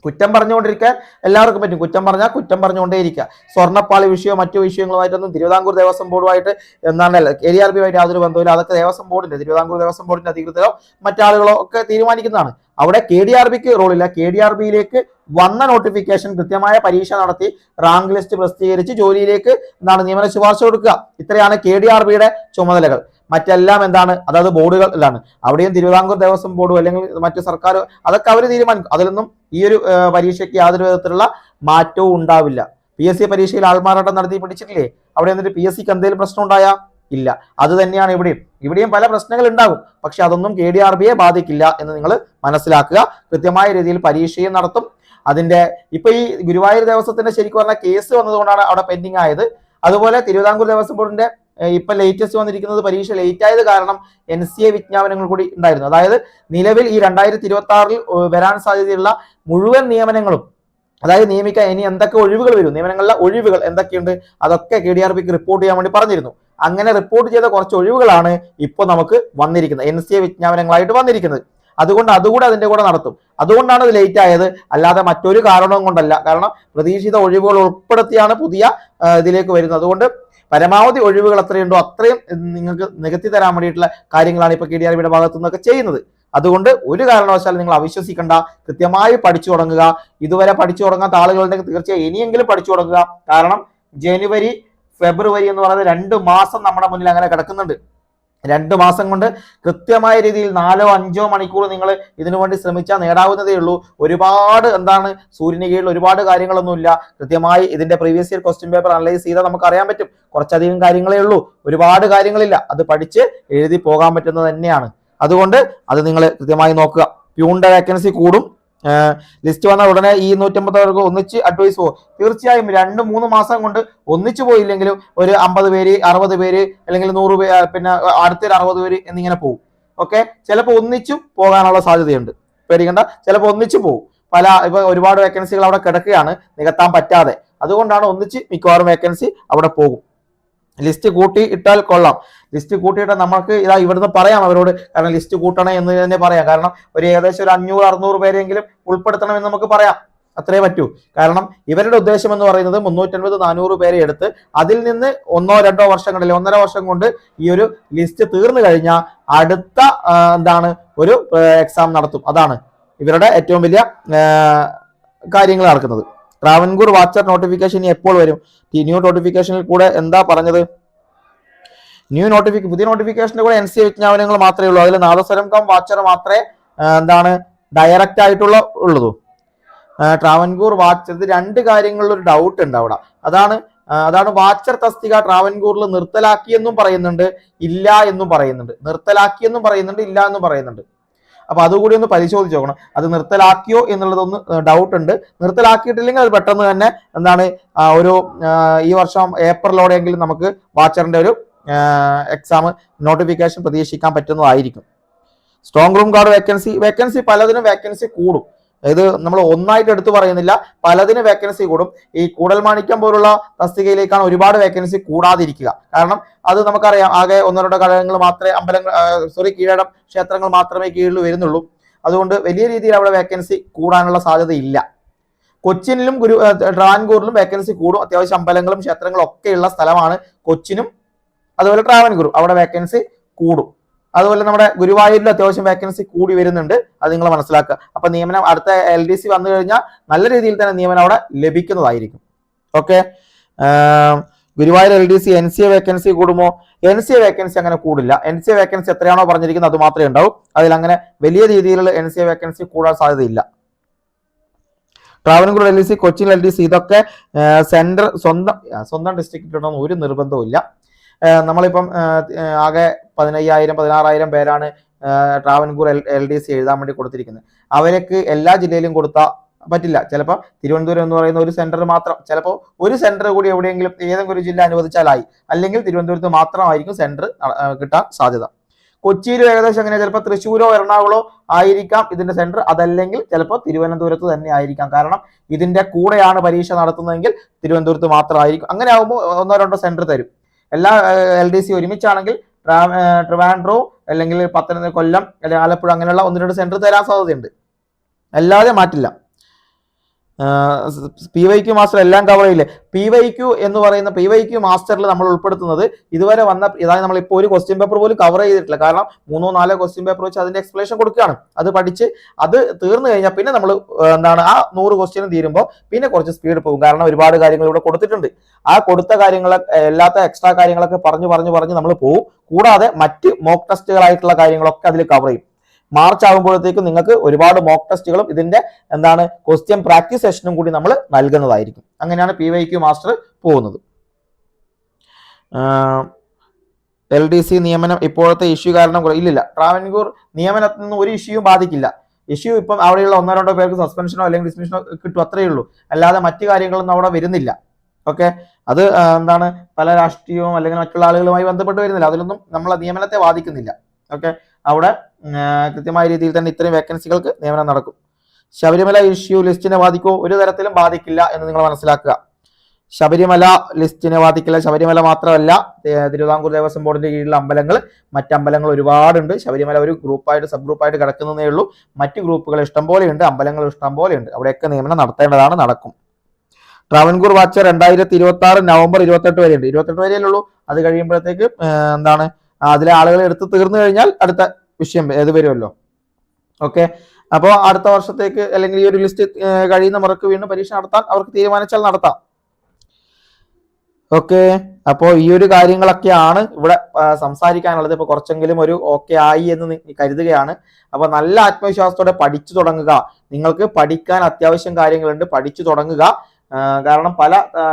കുറ്റം പറഞ്ഞുകൊണ്ടിരിക്കാൻ എല്ലാവർക്കും പറ്റും. കുറ്റം പറഞ്ഞാൽ കുറ്റം പറഞ്ഞുകൊണ്ടേയിരിക്കുക സ്വർണപ്പാളി വിഷയമോ മറ്റു വിഷയങ്ങളുമായിട്ടൊന്നും തിരുവിതാംകൂർ ദേവസ്വം ബോർഡുമായിട്ട് എന്താണല്ല ഡി ആർ ബിയുമായിട്ട് യാതൊരു ബന്ധമില്ല അതൊക്കെ ദേവസ്വം ബോർഡിന്റെ തിരുവിതാംകൂർ ദേവസ്വം ബോർഡിന്റെ അധികൃതരോ മറ്റാളുകളോ ഒക്കെ തീരുമാനിക്കുന്നതാണ്. അവിടെ കെ ഡി ആർ ബിക്ക് റോളില്ല. കെ ഡി ആർ ബിയിലേക്ക് വന്ന നോട്ടിഫിക്കേഷൻ കൃത്യമായ പരീക്ഷ നടത്തി റാങ്ക് ലിസ്റ്റ് പ്രസിദ്ധീകരിച്ച് ജോലിയിലേക്ക് എന്താണ് നിയമന ശുപാർശ കൊടുക്കുക. ഇത്രയാണ് കെ ഡി ആർ ബിയുടെ ചുമതലകൾ. മറ്റെല്ലാം എന്താണ്? അതായത് ബോർഡുകളിലാണ് അവിടെയും തിരുവിതാംകൂർ ദേവസ്വം ബോർഡ് അല്ലെങ്കിൽ മറ്റു സർക്കാർ അതൊക്കെ അവർ തീരുമാനിക്കും. അതിലൊന്നും ഈ ഒരു പരീക്ഷയ്ക്ക് യാതൊരു വിധത്തിലുള്ള മാറ്റവും ഉണ്ടാവില്ല. പി എസ് സി പരീക്ഷയിൽ ആൾമാറാട്ടം നടത്തി പിടിച്ചിട്ടില്ലേ അവിടെ എന്നിട്ട് പി എസ് സിക്ക് എന്തെങ്കിലും പ്രശ്നം ഉണ്ടായാ? ഇല്ല. അത് തന്നെയാണ് ഇവിടെയും. ഇവിടെയും പല പ്രശ്നങ്ങൾ ഉണ്ടാകും. പക്ഷെ അതൊന്നും കെ ഡി ആർ ബിയെ ബാധിക്കില്ല എന്ന് നിങ്ങൾ മനസ്സിലാക്കുക. കൃത്യമായ രീതിയിൽ പരീക്ഷയും നടത്തും. അതിന്റെ ഇപ്പൊ ഈ ഗുരുവായൂർ ദേവസ്വത്തിന്റെ ശരിക്കും പറഞ്ഞ കേസ് വന്നതുകൊണ്ടാണ് അവിടെ പെൻഡിങ് ആയത് അതുപോലെ തിരുവിതാംകൂർ ദേവസ്വം ബോർഡിന്റെ ഇപ്പൊ ലേറ്റസ്റ്റ് വന്നിരിക്കുന്നത് പരീക്ഷ ലേറ്റ് ആയത് കാരണം എൻ സി എ വിജ്ഞാപനങ്ങൾ കൂടി ഉണ്ടായിരുന്നു. അതായത് നിലവിൽ ഈ രണ്ടായിരത്തി ഇരുപത്തി ആറിൽ വരാൻ സാധ്യതയുള്ള മുഴുവൻ നിയമനങ്ങളും അതായത് നിയമിക്കാൻ ഇനി എന്തൊക്കെ ഒഴിവുകൾ വരും നിയമനങ്ങളിലെ ഒഴിവുകൾ എന്തൊക്കെയുണ്ട് അതൊക്കെ കെ ഡി ആർ പിക്ക് റിപ്പോർട്ട് ചെയ്യാൻ വേണ്ടി പറഞ്ഞിരുന്നു. അങ്ങനെ റിപ്പോർട്ട് ചെയ്ത കുറച്ച് ഒഴിവുകളാണ് ഇപ്പോൾ നമുക്ക് വന്നിരിക്കുന്നത് എൻ സി എ വിജ്ഞാപനങ്ങളായിട്ട് വന്നിരിക്കുന്നത്. അതുകൊണ്ട് അതുകൂടെ അതിന്റെ കൂടെ നടത്തും. അതുകൊണ്ടാണ് ഇത് ലേറ്റ് ആയത്. അല്ലാതെ മറ്റൊരു കാരണവും കൊണ്ടല്ല. കാരണം പ്രതീക്ഷിത ഒഴിവുകൾ ഉൾപ്പെടുത്തിയാണ് പുതിയ ഇതിലേക്ക് വരുന്നത്. അതുകൊണ്ട് പരമാവധി ഒഴിവുകൾ എത്രയുണ്ടോ അത്രയും നിങ്ങൾക്ക് നികത്തി തരാൻ വേണ്ടിയിട്ടുള്ള കാര്യങ്ങളാണ് ഇപ്പൊ കെ ഡി ആർ ബിയുടെ ഭാഗത്തു നിന്നൊക്കെ ചെയ്യുന്നത്. അതുകൊണ്ട് ഒരു കാരണവശാലും നിങ്ങൾ അവിശ്വസിക്കേണ്ട. കൃത്യമായി പഠിച്ചു തുടങ്ങുക. ഇതുവരെ പഠിച്ചു തുടങ്ങാത്ത ആളുകളുണ്ടെങ്കിൽ തീർച്ചയായും ഇനിയെങ്കിലും പഠിച്ചു തുടങ്ങുക. കാരണം ജനുവരി ഫെബ്രുവരി എന്ന് പറയുന്നത് രണ്ട് മാസം നമ്മുടെ മുന്നിൽ അങ്ങനെ കിടക്കുന്നുണ്ട്. രണ്ട് മാസം കൊണ്ട് കൃത്യമായ രീതിയിൽ നാലോ അഞ്ചോ മണിക്കൂർ നിങ്ങൾ ഇതിനു വേണ്ടി ശ്രമിച്ചാൽ നേടാവുന്നതേ ഉള്ളൂ. ഒരുപാട് എന്താണ് സൂര്യന് കീഴിൽ ഒരുപാട് കാര്യങ്ങളൊന്നുമില്ല. കൃത്യമായി ഇതിന്റെ previous year question paper analyse ചെയ്താൽ നമുക്ക് അറിയാൻ പറ്റും. കുറച്ചധികം കാര്യങ്ങളേ ഉള്ളൂ. ഒരുപാട് കാര്യങ്ങളില്ല. അത് പഠിച്ച് എഴുതി പോകാൻ പറ്റുന്നത് തന്നെയാണ്. അതുകൊണ്ട് അത് നിങ്ങൾ കൃത്യമായി നോക്കുക. പ്യൂണിന്റെ വേക്കൻസി കൂടും. ലിസ്റ്റ് വന്ന ഉടനെ ഈ നൂറ്റമ്പത്തവർക്ക് ഒന്നിച്ച് അഡ്വൈസ് പോകും തീർച്ചയായും രണ്ട് മൂന്ന് മാസം കൊണ്ട് ഒന്നിച്ചു പോയില്ലെങ്കിലും ഒരു അമ്പത് പേര് അറുപത് പേര് അല്ലെങ്കിൽ നൂറ് പേര് പിന്നെ അടുത്തൊരു അറുപത് പേര് എന്നിങ്ങനെ പോകും ഓക്കെ? ചിലപ്പോൾ ഒന്നിച്ചും പോകാനുള്ള സാധ്യതയുണ്ട്. പേടിക്കണ്ട. ചിലപ്പോൾ ഒന്നിച്ചു പോകും പല ഇപ്പൊ ഒരുപാട് വേക്കൻസികൾ അവിടെ കിടക്കുകയാണ്. നികത്താൻ പറ്റാതെ. അതുകൊണ്ടാണ് ഒന്നിച്ച് മിക്കവാറും വേക്കൻസി അവിടെ പോകും. ലിസ്റ്റ് കൂട്ടി ഇട്ടാൽ കൊള്ളാം. ലിസ്റ്റ് കൂട്ടിയിട്ട് നമുക്ക് ഇതാ ഇവിടുന്ന് പറയാം അവരോട്. കാരണം ലിസ്റ്റ് കൂട്ടണേ എന്ന് തന്നെ പറയാം. കാരണം ഒരു ഏകദേശം ഒരു അഞ്ഞൂറ് അറുന്നൂറ് പേരെങ്കിലും ഉൾപ്പെടുത്തണമെന്ന് നമുക്ക് പറയാം. അത്രേ പറ്റൂ. കാരണം ഇവരുടെ ഉദ്ദേശം എന്ന് പറയുന്നത് മുന്നൂറ്റൻപത് നാനൂറ് പേരെ എടുത്ത് അതിൽ നിന്ന് ഒന്നോ രണ്ടോ വർഷങ്ങളിൽ ഒന്നര വർഷം കൊണ്ട് ഈ ഒരു ലിസ്റ്റ് തീർന്നു കഴിഞ്ഞാൽ അടുത്ത എന്താണ് ഒരു എക്സാം നടത്തും. അതാണ് ഇവരുടെ ഏറ്റവും വലിയ കാര്യങ്ങൾ നടക്കുന്നത്. ട്രാവൻകൂർ വാച്ചർ നോട്ടിഫിക്കേഷൻ ഇനി എപ്പോൾ വരും? ഈ ന്യൂ നോട്ടിഫിക്കേഷനിൽ കൂടെ എന്താ പറഞ്ഞത്? ന്യൂ നോട്ടിഫിക്കേഷൻ പുതിയ നോട്ടിഫിക്കേഷന്റെ കൂടെ എൻ സി വിജ്ഞാപനങ്ങൾ മാത്രമേ ഉള്ളൂ. അതിൽ നാദസ്വരം കം വാച്ചർ മാത്രമേ എന്താണ് ഡയറക്റ്റ് ആയിട്ടുള്ള ഉള്ളൂ. ട്രാവൻകൂർ വാച്ചർ ഇത് രണ്ട് കാര്യങ്ങളിൽ ഒരു ഡൗട്ട് ഉണ്ട് അവിടെ. അതാണ് അതാണ് വാച്ചർ തസ്തിക ട്രാവൻകൂറിൽ നിർത്തലാക്കിയെന്നും പറയുന്നുണ്ട് ഇല്ല എന്നും പറയുന്നുണ്ട്. നിർത്തലാക്കിയെന്നും പറയുന്നുണ്ട് ഇല്ല എന്നും പറയുന്നുണ്ട്. അപ്പൊ അതുകൂടി ഒന്ന് പരിശോധിച്ച് നോക്കണം. അത് നിർത്തലാക്കിയോ എന്നുള്ളതൊന്ന് ഡൗട്ട് ഉണ്ട്. നിർത്തലാക്കിയിട്ടില്ലെങ്കിൽ അത് പെട്ടെന്ന് തന്നെ എന്താണ് ഒരു ഈ വർഷം ഏപ്രിലോടെയെങ്കിലും നമുക്ക് വാച്ചറിന്റെ ഒരു എക്സാം നോട്ടിഫിക്കേഷൻ പ്രതീക്ഷിക്കാൻ പറ്റുന്നതായിരിക്കും. Strong room card vacancy vacancy പലതിനും വേക്കൻസി കൂടും. ഇത് നമ്മൾ ഒന്നായിട്ട് എടുത്തു പറയുന്നില്ല. പലതിന് വേക്കൻസി കൂടും. ഈ കൂടൽമാണിക്യം പോലുള്ള തസ്തികയിലേക്കാണ് ഒരുപാട് വേക്കൻസി കൂടാതിരിക്കുക. കാരണം അത് നമുക്കറിയാം. ആകെ ഒന്നോ രണ്ടോ ഘടകങ്ങൾ മാത്രമേ അമ്പലങ്ങൾ സോറി കീഴടം ക്ഷേത്രങ്ങൾ മാത്രമേ കീഴിൽ വരുന്നുള്ളൂ. അതുകൊണ്ട് വലിയ രീതിയിൽ അവിടെ വേക്കൻസി കൂടാനുള്ള സാധ്യതയില്ല. കൊച്ചിനിലും ഗുരു ട്രാവൻകൂറിലും വേക്കൻസി കൂടും. അത്യാവശ്യം അമ്പലങ്ങളും ക്ഷേത്രങ്ങളും ഒക്കെയുള്ള സ്ഥലമാണ് കൊച്ചിനും. അതുപോലെ ട്രാവൻകൂറും. അവിടെ വേക്കൻസി കൂടും. അതുപോലെ നമ്മുടെ ഗുരുവായൂരിൽ അത്യാവശ്യം വേക്കൻസി കൂടി വരുന്നുണ്ട്. അത് നിങ്ങൾ മനസ്സിലാക്കുക. അപ്പൊ നിയമനം അടുത്ത എൽ ഡി സി വന്നു കഴിഞ്ഞാൽ നല്ല രീതിയിൽ തന്നെ നിയമനം അവിടെ ലഭിക്കുന്നതായിരിക്കും. Okay Guruvayur L D C N C A vacancy കൂടുമോ? N C A vacancy അങ്ങനെ കൂടില്ല. എൻ സി എ വേക്കൻസി എത്രയാണോ പറഞ്ഞിരിക്കുന്നത് അത് മാത്രമേ ഉണ്ടാവും. അതിൽ അങ്ങനെ വലിയ രീതിയിലുള്ള എൻ സി എ വേക്കൻസി കൂടാൻ സാധ്യതയില്ല. Travancore L D C Cochin L D C ഇതൊക്കെ സെൻട്രൽ സ്വന്തം സ്വന്തം ഡിസ്ട്രിക്റ്റിലുണ്ടെന്ന് ഒരു നിർബന്ധവും ഇല്ല നമ്മളിപ്പം ആകെ പതിനയ്യായിരം പതിനാറായിരം പേരാണ് Travancore L L D C എഴുതാൻ വേണ്ടി കൊടുത്തിരിക്കുന്നത്. അവർക്ക് എല്ലാ ജില്ലയിലും കൊടുത്താൽ പറ്റില്ല. ചിലപ്പോൾ തിരുവനന്തപുരം എന്ന് പറയുന്ന ഒരു സെന്റർ മാത്രം ചിലപ്പോൾ ഒരു സെന്റർ കൂടി എവിടെയെങ്കിലും ഏതെങ്കിലും ഒരു ജില്ല അനുവദിച്ചാലായി. അല്ലെങ്കിൽ തിരുവനന്തപുരത്ത് മാത്രമായിരിക്കും സെന്റർ കിട്ടാൻ സാധ്യത. കൊച്ചിയിലും ഏകദേശം അങ്ങനെ ചിലപ്പോൾ തൃശ്ശൂരോ എറണാകുളോ ആയിരിക്കാം ഇതിന്റെ സെന്റർ. അതല്ലെങ്കിൽ ചിലപ്പോൾ തിരുവനന്തപുരത്ത് തന്നെ ആയിരിക്കാം. കാരണം ഇതിന്റെ കൂടെയാണ് പരീക്ഷ നടത്തുന്നതെങ്കിൽ തിരുവനന്തപുരത്ത് മാത്രമായിരിക്കും. അങ്ങനെ ആകുമ്പോൾ ഒന്നോ രണ്ടോ സെന്റർ തരും. എല്ലാ എൽ ഡി സി ഒരുമിച്ചാണെങ്കിൽ ട്രാ- ട്രിവാൻഡ്രോ അല്ലെങ്കിൽ പത്തനംതിട്ട കൊല്ലം അല്ലെങ്കിൽ ആലപ്പുഴ അങ്ങനെയുള്ള ഒന്ന് രണ്ട് സെന്റർ തരാൻ സാധ്യതയുണ്ട്. അല്ലാതെ മാറ്റില്ല. പി വൈ ക്യു മാസ്റ്റർ എല്ലാം കവർ ചെയ്യില്ലേ? പി വൈ ക്യു എന്ന് പറയുന്ന പി വൈ ക്യു മാസ്റ്ററിൽ നമ്മൾ ഉൾപ്പെടുത്തുന്നത് ഇതുവരെ വന്ന ഇതായത് നമ്മൾ ഇപ്പോൾ ഒരു ക്വസ്റ്റ്യൻ പേപ്പർ പോലും കവർ ചെയ്തിട്ടില്ല. കാരണം മൂന്നോ നാലോ ക്വസ്റ്റ്യൻ പേപ്പർ വെച്ച് അതിന്റെ എക്സ്പ്ലനേഷൻ കൊടുക്കുകയാണ്. അത് പഠിച്ച് അത് തീർന്നു കഴിഞ്ഞാൽ പിന്നെ നമ്മൾ എന്താണ് ആ നൂറ് ക്വസ്റ്റ്യൻ തീരുമ്പോൾ പിന്നെ കുറച്ച് സ്പീഡ് പോകും. കാരണം ഒരുപാട് കാര്യങ്ങൾ ഇവിടെ കൊടുത്തിട്ടുണ്ട്. ആ കൊടുത്ത കാര്യങ്ങൾ എല്ലാത്ത എക്സ്ട്രാ കാര്യങ്ങളൊക്കെ പറഞ്ഞു പറഞ്ഞു പറഞ്ഞ് നമ്മൾ പോകും കൂടാതെ മറ്റ് മോക്ക് ടെസ്റ്റുകളായിട്ടുള്ള കാര്യങ്ങളൊക്കെ അതിൽ കവർ ചെയ്യും. മാർച്ച് ആകുമ്പോഴത്തേക്കും നിങ്ങൾക്ക് ഒരുപാട് മോക്ക് ടെസ്റ്റുകളും ഇതിന്റെ എന്താണ് ക്വസ്റ്റ്യൻ പ്രാക്ടീസ് സെഷനും കൂടി നമ്മൾ നൽകുന്നതായിരിക്കും. അങ്ങനെയാണ് പി വൈ ക്യു മാസ്റ്റർ പോകുന്നത്. എൽ ഡി സി നിയമനം ഇപ്പോഴത്തെ ഇഷ്യൂ കാരണം ഇല്ലില്ല. ട്രാവൻകൂർ നിയമനത്തിൽ നിന്ന് ഒരു ഇഷ്യൂയും ബാധിക്കില്ല. ഇഷ്യൂ ഇപ്പം അവിടെയുള്ള ഒന്നോ രണ്ടോ പേർക്ക് സസ്പെൻഷനോ അല്ലെങ്കിൽ ഡിസ്മിഷനോ കിട്ടും അത്രയേ ഉള്ളൂ. അല്ലാതെ മറ്റു കാര്യങ്ങളൊന്നും അവിടെ വരുന്നില്ല. ഓക്കെ അത് എന്താണ് പല രാഷ്ട്രീയവും അല്ലെങ്കിൽ മറ്റുള്ള ആളുകളുമായി ബന്ധപ്പെട്ട് വരുന്നില്ല. അതിലൊന്നും നമ്മളെ നിയമനത്തെ ബാധിക്കുന്നില്ല. ഓക്കെ അവിടെ കൃത്യമായ രീതിയിൽ തന്നെ ഇത്രയും വേക്കൻസികൾക്ക് നിയമനം നടക്കും. ശബരിമല ഇഷ്യൂ ലിസ്റ്റിനെ ബാധിക്കോ? ഒരു തരത്തിലും ബാധിക്കില്ല എന്ന് നിങ്ങൾ മനസ്സിലാക്കുക. ശബരിമല ലിസ്റ്റിനെ ബാധിക്കില്ല. ശബരിമല മാത്രമല്ല തിരുവിതാംകൂർ ദേവസ്വം ബോർഡിന്റെ കീഴിലുള്ള അമ്പലങ്ങൾ മറ്റ് അമ്പലങ്ങൾ ഒരുപാടുണ്ട്. ശബരിമല ഒരു ഗ്രൂപ്പായിട്ട് സബ് ഗ്രൂപ്പായിട്ട് കിടക്കുന്നതേ ഉള്ളൂ. മറ്റ് ഗ്രൂപ്പുകൾ ഇഷ്ടം ഉണ്ട് അമ്പലങ്ങൾ ഇഷ്ടം പോലെയുണ്ട് അവിടെയൊക്കെ നിയമനം നടത്തേണ്ടതാണ് നടക്കും. ട്രാവൻകൂർ വാച്ച് രണ്ടായിരത്തി ഇരുപത്തി ആറ് നവംബർ ഇരുപത്തെട്ട് വരെയുണ്ട്. ഇരുപത്തെട്ട് വരെയല്ലേ ഉള്ളൂ. അത് കഴിയുമ്പോഴത്തേക്ക് എന്താണ് അതിലെ ആളുകളെ എടുത്ത് തീർന്നു കഴിഞ്ഞാൽ അടുത്ത വിഷയം ഏത് വരുമല്ലോ? ഓക്കെ അപ്പോൾ അടുത്ത വർഷത്തേക്ക് അല്ലെങ്കിൽ ഈ ഒരു ലിസ്റ്റ് കഴിയുന്ന മുറക്ക് വീണ്ടും പരീക്ഷ നടത്താൻ അവർക്ക് തീരുമാനിച്ചാൽ നടത്താം. ഓക്കെ അപ്പോൾ ഈ ഒരു കാര്യങ്ങളൊക്കെയാണ് ഇവിടെ സംസാരിക്കാനുള്ളത്. ഇപ്പൊ കുറച്ചെങ്കിലും ഒരു ഓക്കെ ആയി എന്ന് കരുതുകയാണ്. അപ്പോൾ നല്ല ആത്മവിശ്വാസത്തോടെ പഠിച്ചു തുടങ്ങുക. നിങ്ങൾക്ക് പഠിക്കാൻ അത്യാവശ്യം കാര്യങ്ങളുണ്ട്. പഠിച്ചു തുടങ്ങുക. കാരണം പല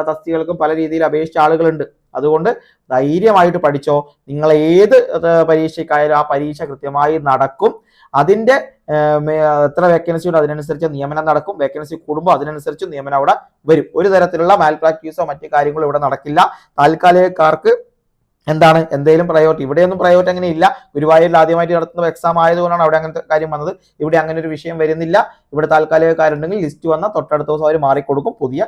തസ്തികൾക്കും പല രീതിയിൽ അപേക്ഷിച്ച ആളുകളുണ്ട്. അതുകൊണ്ട് ധൈര്യമായിട്ട് പഠിച്ചോ. നിങ്ങൾ ഏത് പരീക്ഷയ്ക്കായാലും ആ പരീക്ഷ കൃത്യമായി നടക്കും. അതിന്റെ എത്ര വേക്കൻസി ഉണ്ട് അതിനനുസരിച്ച് നിയമനം നടക്കും. വേക്കൻസി കൂടുമ്പോൾ അതിനനുസരിച്ച് നിയമനം അവിടെ വരും. ഒരു തരത്തിലുള്ള മാൽ പ്രാക്ടീസോ മറ്റു കാര്യങ്ങളോ ഇവിടെ നടക്കില്ല. താൽക്കാലികക്കാർക്ക് എന്താണ്? എന്തെങ്കിലും പ്രയോറിറ്റി ഇവിടെയൊന്നും പ്രയോറിറ്റി അങ്ങനെ ഇല്ല. ഗുരുവായൂരിൽ ആദ്യമായിട്ട് നടത്തുന്ന എക്സാം ആയതുകൊണ്ടാണ് അവിടെ അങ്ങനത്തെ കാര്യം വന്നത്. ഇവിടെ അങ്ങനെ ഒരു വിഷയം വരുന്നില്ല. ഇവിടെ താൽക്കാലികക്കാരുണ്ടെങ്കിൽ ലിസ്റ്റ് വന്നാൽ തൊട്ടടുത്ത ദിവസം അവർ മാറിക്കൊടുക്കും. പുതിയ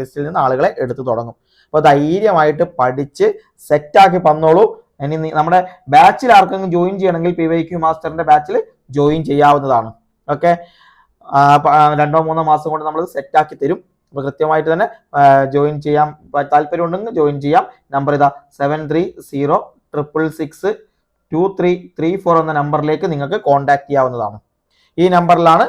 ലിസ്റ്റിൽ നിന്ന് ആളുകളെ എടുത്തു തുടങ്ങും. അപ്പോൾ ധൈര്യമായിട്ട് പഠിച്ച് സെറ്റാക്കി വന്നോളൂ ഇനി നമ്മുടെ ബാച്ചിൽ ആർക്കെങ്കിലും ജോയിൻ ചെയ്യണമെങ്കിൽ പി വൈ ക്യു മാസ്റ്ററിന്റെ ബാച്ചിൽ ജോയിൻ ചെയ്യാവുന്നതാണ്. ഓക്കെ രണ്ടോ മൂന്നോ മാസം കൊണ്ട് നമ്മൾ സെറ്റാക്കി തരും. അപ്പോൾ കൃത്യമായിട്ട് തന്നെ ജോയിൻ ചെയ്യാം. താല്പര്യം ഉണ്ടെങ്കിൽ ജോയിൻ ചെയ്യാം. നമ്പർ ഇതാ seven three zero triple six two three three four എന്ന നമ്പറിലേക്ക് നിങ്ങൾക്ക് കോൺടാക്ട് ചെയ്യാവുന്നതാണ്. ഈ നമ്പറിലാണ്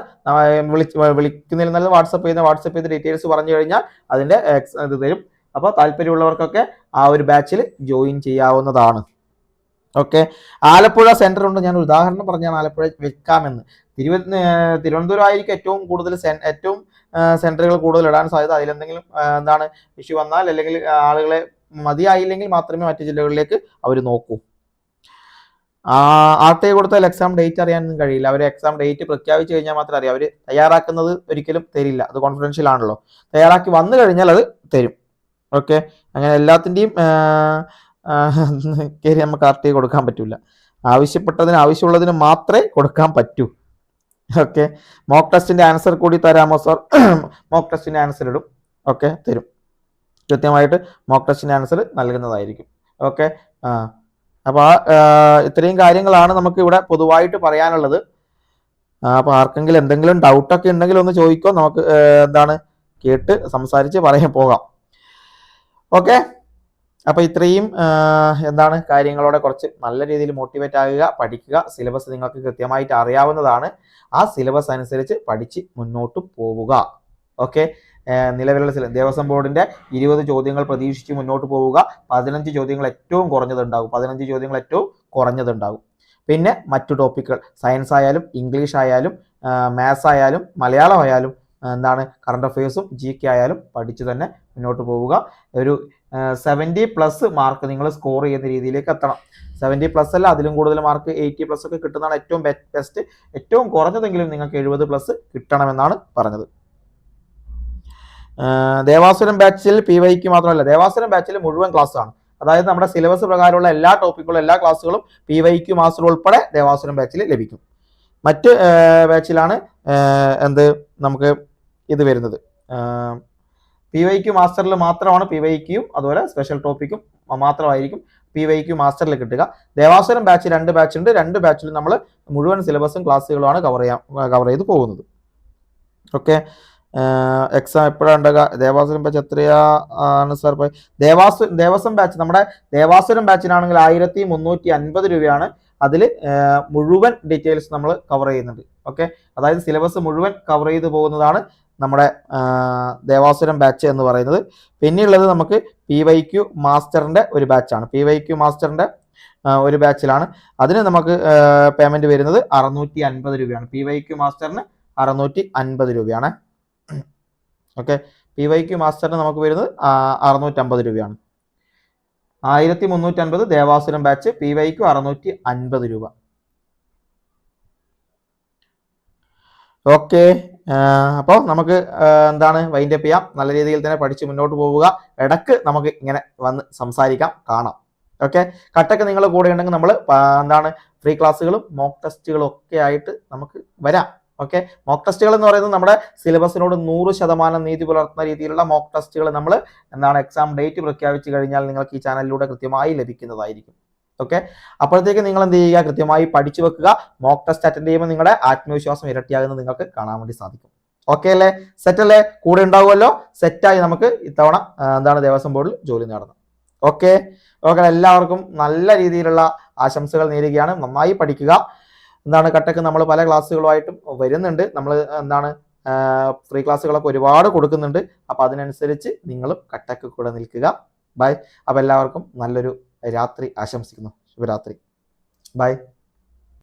വിളിക്കുന്നതിൽ നല്ല വാട്സപ്പ് ചെയ്യുന്ന വാട്സപ്പ് ചെയ്ത് ഡീറ്റെയിൽസ് പറഞ്ഞു കഴിഞ്ഞാൽ അതിന്റെ ex- ഇത് തരും. അപ്പോൾ താല്പര്യമുള്ളവർക്കൊക്കെ ആ ഒരു ബാച്ചിൽ ജോയിൻ ചെയ്യാവുന്നതാണ്. ഓക്കെ ആലപ്പുഴ സെന്റർ ഉണ്ട്. ഞാൻ ഉദാഹരണം പറഞ്ഞാൽ ആലപ്പുഴ വെക്കാമെന്ന്. തിരുവ തിരുവനന്തപുരം ആയിരിക്കും ഏറ്റവും കൂടുതൽ ഏറ്റവും സെന്ററുകൾ കൂടുതൽ ഇടാൻ സാധ്യത. അതിലെന്തെങ്കിലും എന്താണ് ഇഷ്യൂ വന്നാൽ അല്ലെങ്കിൽ ആളുകളെ മതിയായില്ലെങ്കിൽ മാത്രമേ മറ്റു ജില്ലകളിലേക്ക് അവർ നോക്കൂ. ആർ ടി ഐ കൊടുത്താൽ എക്സാം ഡേറ്റ് അറിയാനൊന്നും കഴിയില്ല. അവർ എക്സാം ഡേറ്റ് പ്രഖ്യാപിച്ചു കഴിഞ്ഞാൽ മാത്രമേ അറിയാം. അവർ തയ്യാറാക്കുന്നത് ഒരിക്കലും തരില്ല. അത് കോൺഫിഡൻഷ്യൽ ആണല്ലോ. തയ്യാറാക്കി വന്നു കഴിഞ്ഞാൽ അത് തരും. ഓക്കെ. അങ്ങനെ എല്ലാത്തിന്റെയും കയറി നമുക്ക് ആർ കൊടുക്കാൻ പറ്റില്ല ആവശ്യപ്പെട്ടതിന് ആവശ്യമുള്ളതിന് മാത്രമേ കൊടുക്കാൻ പറ്റൂ. ഓക്കെ. മോക്ക് ടെസ്റ്റിന്റെ ആൻസർ കൂടി തരാമോ സാർ? മോക്ക് ടെസ്റ്റിന്റെ ആൻസർ ഇടും. ഓക്കെ തരും. കൃത്യമായിട്ട് മോക്ക് ടെസ്റ്റിന്റെ ആൻസർ നൽകുന്നതായിരിക്കും. ഓക്കെ ആ. അപ്പോൾ ആ ആ, ഇത്രയും കാര്യങ്ങളാണ് നമുക്ക് ഇവിടെ പൊതുവായിട്ട് പറയാനുള്ളത്. അപ്പോൾ ആർക്കെങ്കിലും എന്തെങ്കിലും ഡൗട്ടൊക്കെ ഉണ്ടെങ്കിൽ ഒന്ന് ചോദിക്കോ. നമുക്ക് എന്താണ്? കേട്ട് സംസാരിച്ച് പറയാൻ പോകാം. ഓക്കെ അപ്പൊ ഇത്രയും എന്താണ് കാര്യങ്ങളോടെ കുറച്ച് നല്ല രീതിയിൽ മോട്ടിവേറ്റ് ആകുക പഠിക്കുക. സിലബസ് നിങ്ങൾക്ക് കൃത്യമായിട്ട് അറിയാവുന്നതാണ്. ആ സിലബസ് അനുസരിച്ച് പഠിച്ച് മുന്നോട്ട് പോവുക. ഓക്കെ നിലവിലുള്ള സില ദേവസ്വം ബോർഡിന്റെ ഇരുപത് ചോദ്യങ്ങൾ പ്രതീക്ഷിച്ച് മുന്നോട്ട് പോവുക. പതിനഞ്ച് ചോദ്യങ്ങൾ ഏറ്റവും കുറഞ്ഞതുണ്ടാകും. പതിനഞ്ച് ചോദ്യങ്ങൾ ഏറ്റവും കുറഞ്ഞതുണ്ടാകും. പിന്നെ മറ്റു ടോപ്പിക്കുകൾ സയൻസ് ആയാലും ഇംഗ്ലീഷ് ആയാലും മാത്സ് ആയാലും മലയാളം ആയാലും എന്താണ് കറണ്ട് അഫയേഴ്സും ജി കെ ആയാലും പഠിച്ചു തന്നെ മുന്നോട്ട് പോവുക. ഒരു സെവന്റി പ്ലസ് മാർക്ക് നിങ്ങൾ സ്കോർ ചെയ്യുന്ന രീതിയിലേക്ക് എത്തണം. സെവന്റി പ്ലസ് അല്ല അതിലും കൂടുതൽ മാർക്ക് എയ്റ്റി പ്ലസ് ഒക്കെ കിട്ടുന്നതാണ് ഏറ്റവും ബെസ്റ്റ് ഏറ്റവും കുറഞ്ഞതെങ്കിലും നിങ്ങൾക്ക് എഴുപത് പ്ലസ് കിട്ടണമെന്നാണ് പറഞ്ഞത്. ദേവാസുരം ബാച്ചിൽ പി വൈക്ക് മാത്രമല്ല ദേവാസുരം ബാച്ചിൽ മുഴുവൻ ക്ലാസ്സാണ് അതായത് നമ്മുടെ സിലബസ് പ്രകാരമുള്ള എല്ലാ ടോപ്പിക്കുകളും എല്ലാ ക്ലാസ്സുകളും പി വൈക്ക് മാസ്റ്റർ ഉൾപ്പെടെ ദേവാസുരം ബാച്ചിൽ ലഭിക്കും. മറ്റ് ബാച്ചിലാണ് എന്ത് നമുക്ക് ഇത് വരുന്നത്. പി വൈ ക്യു മാസ്റ്ററിൽ മാത്രമാണ് പി വൈ ക്യൂയും അതുപോലെ സ്പെഷ്യൽ ടോപ്പിക്കും മാത്രമായിരിക്കും പി വൈ ക്യു മാസ്റ്ററിൽ കിട്ടുക. ദേവാസുരം ബാച്ച് രണ്ട് ബാച്ച് ഉണ്ട്. രണ്ട് ബാച്ചിലും നമ്മൾ മുഴുവൻ സിലബസും ക്ലാസ്സുകളുമാണ് കവർ ചെയ്യാൻ കവർ ചെയ്ത് പോകുന്നത്. ഓക്കെ എക്സാം എപ്പോഴാണ് ഉണ്ടാകുക ദേവാസുരം ബാച്ച് എത്രയാണ് സാർ ദേവാസു ദേവസ്വം ബാച്ച് നമ്മുടെ ദേവാസുരം ബാച്ചിനാണെങ്കിൽ ആയിരത്തി മുന്നൂറ്റി അൻപത് രൂപയാണ് അതിൽ മുഴുവൻ ഡീറ്റെയിൽസ് നമ്മൾ കവർ ചെയ്യുന്നുണ്ട് ഓക്കെ അതായത് സിലബസ് മുഴുവൻ കവർ ചെയ്ത് പോകുന്നതാണ് നമ്മുടെ ദേവാസുരം ബാച്ച് എന്ന് പറയുന്നത്. പിന്നെയുള്ളത് നമുക്ക് പി വൈ ക്യു മാസ്റ്ററിന്റെ ഒരു ബാച്ചാണ്. പി വൈ ക്യു മാസ്റ്ററിന്റെ ഒരു ബാച്ചിലാണ്. അതിന് നമുക്ക് പേയ്മെന്റ് വരുന്നത് അറുന്നൂറ്റി അൻപത് രൂപയാണ്. പി വൈ ക്യു മാസ്റ്ററിന് അറുന്നൂറ്റി അൻപത് രൂപയാണ്. ഓക്കെ പി വൈ ക്യു മാസ്റ്ററിന് നമുക്ക് വരുന്നത് അറുന്നൂറ്റമ്പത് രൂപയാണ്. ആയിരത്തി മുന്നൂറ്റി അൻപത് ദേവാസുരം ബാച്ച് പി വൈക്ക് അറുന്നൂറ്റി അൻപത് രൂപ. ഓക്കെ അപ്പോൾ നമുക്ക് എന്താണ് വൈൻഡ് അപ്പ് ചെയ്യാം. നല്ല രീതിയിൽ തന്നെ പഠിച്ച് മുന്നോട്ട് പോവുക. ഇടയ്ക്ക് നമുക്ക് ഇങ്ങനെ വന്ന് സംസാരിക്കാം കാണാം. ഓക്കെ കട്ടൊക്കെ നിങ്ങൾ കൂടെ ഉണ്ടെങ്കിൽ നമ്മൾ എന്താണ് ഫ്രീ ക്ലാസ്സുകളും മോക്ക് ടെസ്റ്റുകളും ഒക്കെ ആയിട്ട് നമുക്ക് വരാം. ഓക്കെ മോക്ക് ടെസ്റ്റുകൾ എന്ന് പറയുന്നത് നമ്മുടെ സിലബസിനോട് നൂറ് ശതമാനം നീതി പുലർത്തുന്ന രീതിയിലുള്ള മോക്ക് ടെസ്റ്റുകൾ നമ്മൾ എന്താണ് എക്സാം ഡേറ്റ് പ്രഖ്യാപിച്ചു കഴിഞ്ഞാൽ നിങ്ങൾക്ക് ഈ ചാനലിലൂടെ കൃത്യമായി ലഭിക്കുന്നതായിരിക്കും. ഓക്കെ അപ്പോഴത്തേക്ക് നിങ്ങൾ എന്ത് ചെയ്യുക? കൃത്യമായി പഠിച്ചു വെക്കുക. മോക്ക് ടെസ്റ്റ് അറ്റൻഡ് ചെയ്യുമ്പോൾ നിങ്ങളുടെ ആത്മവിശ്വാസം ഇരട്ടിയാകുന്നത് നിങ്ങൾക്ക് കാണാൻ വേണ്ടി സാധിക്കും. ഓക്കെ അല്ലേ? സെറ്റ് അല്ലേ? കൂടെ ഉണ്ടാവുമല്ലോ. സെറ്റായി നമുക്ക് ഇത്തവണ എന്താണ് ദേവസ്വം ബോർഡിൽ ജോലി നേടണം. ഓക്കെ ഓക്കെ എല്ലാവർക്കും നല്ല രീതിയിലുള്ള ആശംസകൾ നേരുകയാണ്. നന്നായി പഠിക്കുക. എന്താണ് കട്ടക്ക് നമ്മൾ പല ക്ലാസ്സുകളുമായിട്ടും വരുന്നുണ്ട്. നമ്മൾ എന്താണ് ഫ്രീ ക്ലാസ്സുകളൊക്കെ ഒരുപാട് കൊടുക്കുന്നുണ്ട്. അപ്പോൾ അതിനനുസരിച്ച് നിങ്ങളും കട്ടക്ക് കൂടെ നിൽക്കുക. ബൈ അപ്പോൾ എല്ലാവർക്കും നല്ലൊരു രാത്രി ആശംസിക്കുന്നു. ശുഭരാത്രി. ബൈ.